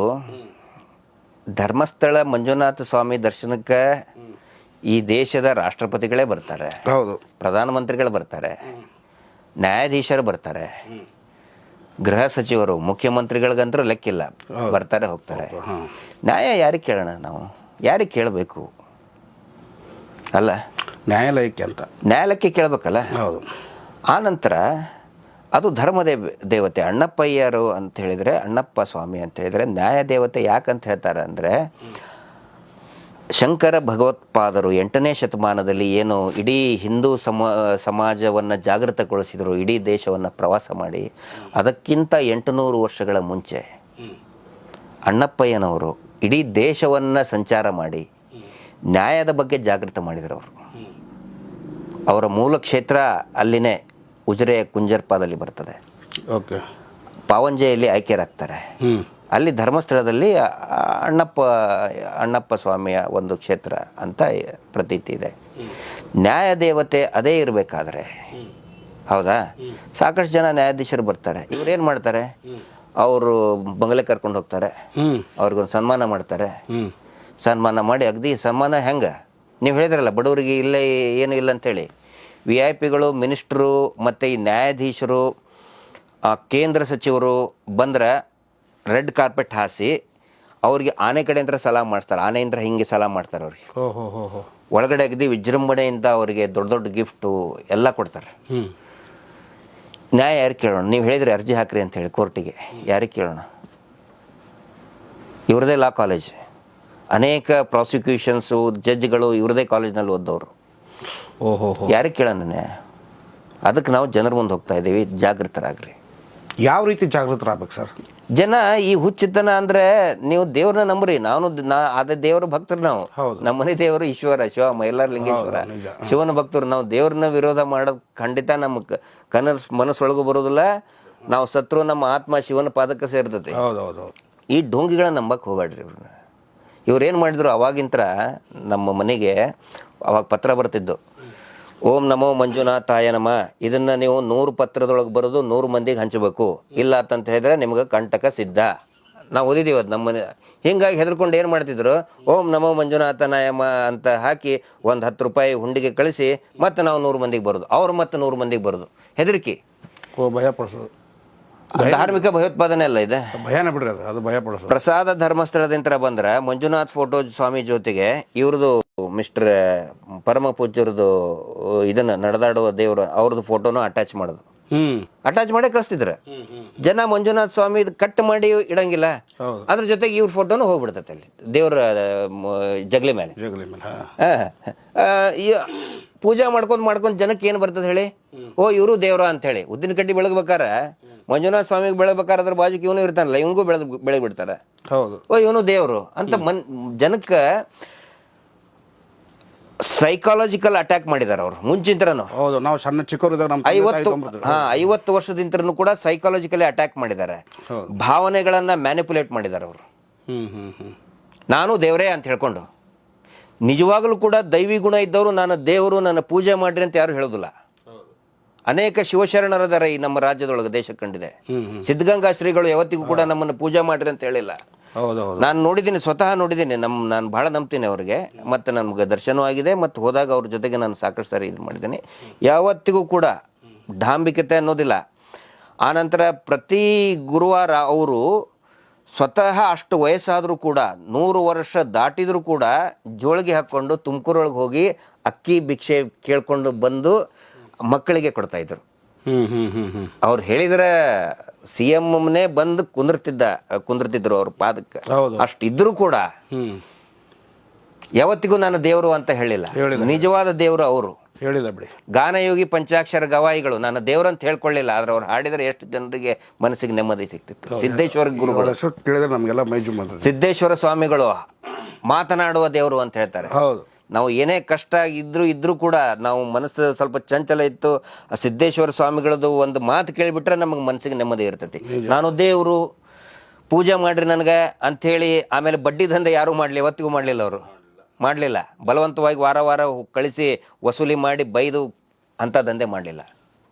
ಧರ್ಮಸ್ಥಳ ಮಂಜುನಾಥ ಸ್ವಾಮಿ ದರ್ಶನಕ್ಕೆ ಈ ದೇಶದ ರಾಷ್ಟ್ರಪತಿಗಳೇ ಬರ್ತಾರೆ. ಹೌದು. ಪ್ರಧಾನಮಂತ್ರಿಗಳು ಬರ್ತಾರೆ. ನ್ಯಾಯಾಧೀಶರು ಬರ್ತಾರೆ. ಗೃಹ ಸಚಿವರು ಮುಖ್ಯಮಂತ್ರಿಗಳಿಗಂತರೂ ಲೆಕ್ಕಿಲ್ಲ. ಬರ್ತಾರೆ ಹೋಗ್ತಾರೆ. ನ್ಯಾಯ ಯಾರಿಗೆ ಕೇಳೋಣ ನಾವು? ಯಾರಿಗೆ ಕೇಳಬೇಕು? ಅಲ್ಲ? ನ್ಯಾಯಾಲಯಕ್ಕೆ ಅಂತ. ನ್ಯಾಯಾಲಯಕ್ಕೆ ಕೇಳಬೇಕಲ್ಲ? ಹೌದು. ಆ ನಂತರ ಅದು ಧರ್ಮದೇ ದೇವತೆ ಅಣ್ಣಪ್ಪಯ್ಯರು ಅಂತ ಹೇಳಿದರೆ ಅಣ್ಣಪ್ಪ ಸ್ವಾಮಿ ಅಂತ ಹೇಳಿದರೆ ನ್ಯಾಯ ದೇವತೆ ಯಾಕಂತ ಹೇಳ್ತಾರೆ ಅಂದರೆ ಶಂಕರ ಭಗವತ್ಪಾದರು ಎಂಟನೇ ಶತಮಾನದಲ್ಲಿ ಏನು ಇಡೀ ಹಿಂದೂ ಸಮ ಸಮಾಜವನ್ನು ಜಾಗೃತಗೊಳಿಸಿದರು ಇಡೀ ದೇಶವನ್ನು ಪ್ರವಾಸ ಮಾಡಿ ಅದಕ್ಕಿಂತ ಎಂಟುನೂರು ವರ್ಷಗಳ ಮುಂಚೆ ಅಣ್ಣಪ್ಪಯ್ಯನವರು ಇಡೀ ದೇಶವನ್ನು ಸಂಚಾರ ಮಾಡಿ ನ್ಯಾಯದ ಬಗ್ಗೆ ಜಾಗೃತ ಮಾಡಿದರು ಅವರು. ಅವರ ಮೂಲ ಕ್ಷೇತ್ರ ಅಲ್ಲಿನೇ ಉಜಿರೆಯ ಕುಂಜರ್ಪಾದಲ್ಲಿ ಬರ್ತದೆ. ಓಕೆ. ಪಾವಂಜೆಯಲ್ಲಿ ಆಯ್ಕೆರಾಗ್ತಾರೆ ಅಲ್ಲಿ ಧರ್ಮಸ್ಥಳದಲ್ಲಿ ಅಣ್ಣಪ್ಪ ಅಣ್ಣಪ್ಪ ಸ್ವಾಮಿಯ ಒಂದು ಕ್ಷೇತ್ರ ಅಂತ ಪ್ರತೀತಿ ಇದೆ. ನ್ಯಾಯ ದೇವತೆ ಅದೇ ಇರಬೇಕಾದ್ರೆ. ಹೌದಾ? ಸಾಕಷ್ಟು ಜನ ನ್ಯಾಯಾಧೀಶರು ಬರ್ತಾರೆ. ಇವ್ರೇನು ಮಾಡ್ತಾರೆ? ಅವರು ಬಂಗಲೆ ಕರ್ಕೊಂಡು ಹೋಗ್ತಾರೆ. ಅವ್ರಿಗೊಂದು ಸನ್ಮಾನ ಮಾಡ್ತಾರೆ. ಸನ್ಮಾನ ಮಾಡಿ ಅಗದಿ ಸನ್ಮಾನ ಹೆಂಗೆ? ನೀವು ಹೇಳಿದ್ರಲ್ಲ ಬಡವರಿಗೆ ಇಲ್ಲೇ ಏನು ಇಲ್ಲ ಅಂತೇಳಿ. ವಿ ಐ ಪಿಗಳು ಮಿನಿಸ್ಟ್ರು ಮತ್ತು ಈ ನ್ಯಾಯಾಧೀಶರು ಆ, ಕೇಂದ್ರ ಸಚಿವರು ಬಂದ್ರೆ ರೆಡ್ ಕಾರ್ಪೆಟ್ ಹಾಸಿ ಅವ್ರಿಗೆ ಆನೆ ಕಡೆಯಿಂದ ಸಲಾಮ್ ಮಾಡ್ತಾರೆ ಆನೆಯಿಂದ ಹಿಂಗೆ ಸಲಾಮ್ ಮಾಡ್ತಾರೆ ಅವ್ರಿಗೆ. ಒಳಗಡೆ ಅಗದಿ ವಿಜೃಂಭಣೆಯಿಂದ ಅವರಿಗೆ ದೊಡ್ಡ ದೊಡ್ಡ ಗಿಫ್ಟು ಎಲ್ಲ ಕೊಡ್ತಾರೆ. ಹ್ಞೂ ನ್ಯಾಯ ಯಾರು ಕೇಳೋಣ? ನೀವು ಹೇಳಿದ್ರೆ ಅರ್ಜಿ ಹಾಕ್ರಿ ಅಂತ ಹೇಳಿ ಕೋರ್ಟಿಗೆ. ಯಾರಿಗೆ ಕೇಳೋಣ? ಇವ್ರದೇ ಲಾ ಕಾಲೇಜ್. ಅನೇಕ ಪ್ರಾಸಿಕ್ಯೂಷನ್ಸು ಜಡ್ಜ್ಗಳು ಇವ್ರದೇ ಕಾಲೇಜ್ನಲ್ಲಿ ಓದೋರು ಓಹೋ ಯಾರಿಗೆ ಕೇಳೋಣ ಅದಕ್ಕೆ ನಾವು ಜನರ ಮುಂದೆ ಹೋಗ್ತಾ ಇದ್ದೀವಿ ಜಾಗೃತರಾಗ್ರಿ. ಯಾವ ರೀತಿ ಜಾಗೃತರಾಗಬೇಕು ಸರ್? ಜನ ಈ ಹುಚ್ಚಿತನ ಅಂದ್ರೆ ನೀವು ದೇವ್ರನ್ನ ನಂಬ್ರಿ ನಾನು ನಾ ಅದೇ ದೇವರ ಭಕ್ತರು ನಾವು. ನಮ್ಮನೆ ನಮ್ಮ ಮನೆ ದೇವರು ಈಶ್ವರ ಶಿವ ಮೈಲಾರ ಲಿಂಗೇಶ್ವರ. ಶಿವನ ಭಕ್ತರು ನಾವು ದೇವ್ರನ್ನ ವಿರೋಧ ಮಾಡೋದು ಖಂಡಿತ ನಮ್ಮ ಕನ ಕನಸ್ ಮನಸ್ಸೊಳಗೂ ಬರೋದಿಲ್ಲ. ನಾವು ಸತ್ರು ನಮ್ಮ ಆತ್ಮ ಶಿವನ ಪಾದಕ್ಕೆ ಸೇರ್ತದೆ ಈ ಡೋಂಗಿಗಳನ್ನ ನಂಬಕ್ಕೆ ಹೋಗ್ಬೇಡ್ರಿ ಇವ್ರನ್ನ. ಇವ್ರು ಏನು ಮಾಡಿದ್ರು? ಅವಾಗಿಂತ್ರ ನಮ್ಮ ಮನೆಗೆ ಅವಾಗ ಪತ್ರ ಬರ್ತಿದ್ದು. ಓಂ ನಮೋ ಮಂಜುನಾಥಾಯ ನಮ. ಇದನ್ನು ನೀವು ನೂರು ಪತ್ರದೊಳಗೆ ಬರೋದು ನೂರು ಮಂದಿಗೆ ಹಂಚಬೇಕು. ಇಲ್ಲ ಅಂತಂತ ಹೇಳಿದ್ರೆ ನಿಮ್ಗೆ ಕಂಟಕ ಸಿದ್ಧ. ನಾವು ಓದಿದ್ದೀವಿ ನಮ್ಮ ಮನೆ ಹಿಂಗಾಗಿ ಹೆದರ್ಕೊಂಡು ಏನು ಮಾಡ್ತಿದ್ರು? ಓಂ ನಮೋ ಮಂಜುನಾಥನಾಯಮ ಅಂತ ಹಾಕಿ ಒಂದು ಹತ್ತು ರೂಪಾಯಿ ಹುಂಡಿಗೆ ಕಳಿಸಿ ಮತ್ತೆ ನಾವು ನೂರು ಮಂದಿಗೆ ಬರೋದು. ಅವ್ರು ಮತ್ತೆ ನೂರು ಮಂದಿಗೆ ಬರೋದು. ಹೆದರಿಕೆ. ಭಯ ಪಡಿಸೋದು. ಧಾರ್ಮಿಕ ಭಯೋತ್ಪಾದನೆ ಅಲ್ಲ ಇದೆ. ಭಯನ ಬಿಡ್ರಿ ಅದು ಅದು ಭಯ ಪಡಿಸೋದು ಪ್ರಸಾದ ಧರ್ಮಸ್ಥಳದಿಂದ ಬಂದ್ರೆ ಮಂಜುನಾಥ್ ಫೋಟೋ ಸ್ವಾಮಿ ಜೊತೆಗೆ ಇವ್ರದ್ದು ಮಿಸ್ಟರ್ ಪರಮ ಪೂಜ್ಯರದು ಇದನ್ನ ನಡೆದಾಡುವ ದೇವರು ಅವ್ರದ್ದು ಫೋಟೋನು ಅಟ್ಯಾಚ್ ಮಾಡೋದು. ಹ್ಮ್. ಅಟ್ಯಾಚ್ ಮಾಡಿ ಕಳಿಸ್ತಿದ್ರು. ಜನ ಮಂಜುನಾಥ್ ಸ್ವಾಮಿ ಕಟ್ ಮಾಡಿ ಇಡಂಗಿಲ್ಲ. ಅದ್ರ ಜೊತೆಗೆ ಇವ್ರ ಫೋಟೋನು ಹೋಗ್ಬಿಡ್ತೈತೆ ಅಲ್ಲಿ. ದೇವ್ರ ಜಗಲಿ ಮೇಲೆ. ಪೂಜಾ ಮಾಡ್ಕೊಂಡ್ ಮಾಡ್ಕೊಂಡ್ ಜನಕ್ಕೆ ಏನ್ ಬರ್ತದೆ ಹೇಳಿ? ಓ ಇವರು ದೇವ್ರ ಅಂತ ಹೇಳಿ. ಉದ್ದಿನ ಕಡ್ಡಿ ಬೆಳಗ್ಬೇಕಾರ ಮಂಜುನಾಥ ಸ್ವಾಮಿಗೆ ಬೆಳಬೇಕಾದ್ರೆ ಬಾಜುಕ್ ಇವನು ಇರ್ತಾನಲ್ಲ ಇವನಿಗೂ ಬೆಳೆದ್ ಬೆಳಗ್ ಬಿಡ್ತಾರೆ. ಹೌದು. ಓ ಇವನು ದೇವರು ಅಂತ ಮನ್ ಜನಕ್ಕೆ ಸೈಕಾಲಜಿಕಲ್ ಅಟ್ಯಾಕ್ ಮಾಡಿದ್ದಾರೆ ಅವರು ಮುಂಚಿಂತರನು. ಹೌದು ನಾವು ಸಣ್ಣ ಚಿಕ್ಕವರಿದ್ದಾಗ ನಮ್ಮ ತಂದೆ ತಾಯಿ ಐವತ್ತು. ಹಾ ಐವತ್ತು ವರ್ಷದಿಂತರನು ಕೂಡ ಸೈಕಾಲಜಿಕಲಿ ಅಟ್ಯಾಕ್ ಮಾಡಿದ್ದಾರೆ. ಹೌದು. ಭಾವನೆಗಳನ್ನ ಮ್ಯಾನಿಪುಲೇಟ್ ಮಾಡಿದ್ದಾರೆ ಅವರು. ಹ್ಮ್ ಹ್ಮ್ ಹ್ಮ್. ನಾನು ದೇವರೇ ಅಂತ ಹೇಳ್ಕೊಂಡು. ನಿಜವಾಗಲೂ ಕೂಡ ದೈವಿ ಗುಣ ಇದ್ದವರು ನಾನು ದೇವರು ನನ್ನ ಪೂಜೆ ಮಾಡ್ರಿ ಅಂತ ಯಾರು ಹೇಳೋದಿಲ್ಲ. ಅನೇಕ ಶಿವಶರಣರದಾರ ಈ ನಮ್ಮ ರಾಜ್ಯದೊಳಗೆ ದೇಶ ಕಂಡಿದೆ ಸಿದ್ಧಗಂಗಾ ಶ್ರೀಗಳು ಯಾವತ್ತಿಗೂ ಕೂಡ ನಮ್ಮನ್ನು ಪೂಜೆ ಮಾಡ್ರಿ ಅಂತ ಹೇಳಿಲ್ಲ. ಹೌದು ಹೌದು ನಾನು ನೋಡಿದ್ದೀನಿ ಸ್ವತಃ ನೋಡಿದ್ದೀನಿ. ನಮ್ಮ ನಾನು ಬಹಳ ನಂಬ್ತೀನಿ ಅವ್ರಿಗೆ. ಮತ್ತು ನಮ್ಗೆ ದರ್ಶನವೂ ಆಗಿದೆ. ಮತ್ತು ಹೋದಾಗ ಅವ್ರ ಜೊತೆಗೆ ನಾನು ಸಾಕಷ್ಟು ಸಾರಿ ಇದು ಮಾಡಿದ್ದೀನಿ. ಯಾವತ್ತಿಗೂ ಕೂಡ ಡಾಂಬಿಕತೆ ಅನ್ನೋದಿಲ್ಲ. ಆನಂತರ ಪ್ರತಿ ಗುರುವಾರ ಅವರು ಸ್ವತಃ ಅಷ್ಟು ವಯಸ್ಸಾದರೂ ಕೂಡ ನೂರು ವರ್ಷ ದಾಟಿದರೂ ಕೂಡ ಜೋಳಿಗೆ ಹಾಕ್ಕೊಂಡು ತುಮಕೂರೊಳಗೆ ಹೋಗಿ ಅಕ್ಕಿ ಭಿಕ್ಷೆ ಕೇಳ್ಕೊಂಡು ಬಂದು ಮಕ್ಕಳಿಗೆ ಕೊಡ್ತಾ ಇದ್ರು. ಅವ್ರು ಹೇಳಿದ್ರೆ ಸಿ ಎಮ್ನೇ ಬಂದು ಕುಂದಿರ್ತಿದ್ದ ಕುಂದಿರ್ತಿದ್ರು ಅವ್ರ ಪಾದಕ್ಕೆ. ಅಷ್ಟಿದ್ರು ಕೂಡ ಯಾವತ್ತಿಗೂ ನಾನು ದೇವರು ಅಂತ ಹೇಳಿಲ್ಲ. ನಿಜವಾದ ದೇವರು ಅವರು. ಹೇಳಿಲ್ಲ ಬಿಡಿ. ಗಾನಯೋಗಿ ಪಂಚಾಕ್ಷರ ಗವಾಯಿಗಳು. ನಾನು ದೇವರಂತ ಹೇಳ್ಕೊಳ್ಳಿಲ್ಲ ಆದ್ರೆ ಅವ್ರು ಹಾಡಿದ್ರೆ ಎಷ್ಟು ಜನರಿಗೆ ಮನಸ್ಸಿಗೆ ನೆಮ್ಮದಿ ಸಿಕ್ತಿತ್ತು. ಸಿದ್ದೇಶ್ವರ ಗುರುಗಳು. ಸಿದ್ದೇಶ್ವರ ಸ್ವಾಮಿಗಳು ಮಾತನಾಡುವ ದೇವರು ಅಂತ ಹೇಳ್ತಾರೆ. ಹೌದು. ನಾವು ಏನೇ ಕಷ್ಟ ಇದ್ದರೂ ಇದ್ದರೂ ಕೂಡ ನಾವು ಮನಸ್ಸು ಸ್ವಲ್ಪ ಚಂಚಲ ಇತ್ತು. ಆ ಸಿದ್ದೇಶ್ವರ ಸ್ವಾಮಿಗಳದ್ದು ಒಂದು ಮಾತು ಕೇಳಿಬಿಟ್ರೆ ನಮಗೆ ಮನಸ್ಸಿಗೆ ನೆಮ್ಮದಿ ಇರ್ತೈತಿ. ನಾನು ದೇವರು ಪೂಜೆ ಮಾಡಿರಿ ನನಗೆ ಅಂಥೇಳಿ ಆಮೇಲೆ ಬಡ್ಡಿ ದಂಧೆ ಯಾರೂ ಮಾಡಲಿ ಇವತ್ತಿಗೂ ಮಾಡಲಿಲ್ಲ ಅವರು. ಮಾಡಲಿಲ್ಲ. ಬಲವಂತವಾಗಿ ವಾರ ವಾರ ಕಳಿಸಿ ವಸೂಲಿ ಮಾಡಿ ಬೈದು ಅಂಥ ದಂಧೆ ಮಾಡಲಿಲ್ಲ.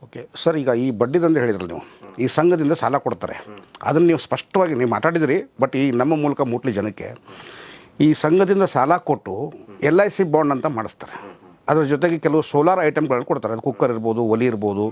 ಓಕೆ ಸರ್ ಈಗ ಈ ಬಡ್ಡಿದಂತ ಹೇಳಿದ್ರಲ್ಲ ನೀವು ಈ ಸಂಘದಿಂದ ಸಾಲ ಕೊಡ್ತಾರೆ. ಅದನ್ನು ನೀವು ಸ್ಪಷ್ಟವಾಗಿ ನೀವು ಮಾತಾಡಿದಿರಿ ಬಟ್ ಈ ನಮ್ಮ ಮೂಲಕ ಮುಟ್ಲಿ ಜನಕ್ಕೆ. ಈ ಸಂಘದಿಂದ ಸಾಲ ಕೊಟ್ಟು ಎಲ್ ಐ ಸಿ ಬಾಂಡ್ ಅಂತ ಮಾಡಿಸ್ತಾರೆ. ಅದ್ರ ಜೊತೆಗೆ ಕೆಲವು ಸೋಲಾರ್ ಐಟಮ್ಗಳನ್ನು ಕೊಡ್ತಾರೆ. ಅದು ಕುಕ್ಕರ್ ಇರ್ಬೋದು, ಒಲಿ ಇರ್ಬೋದು.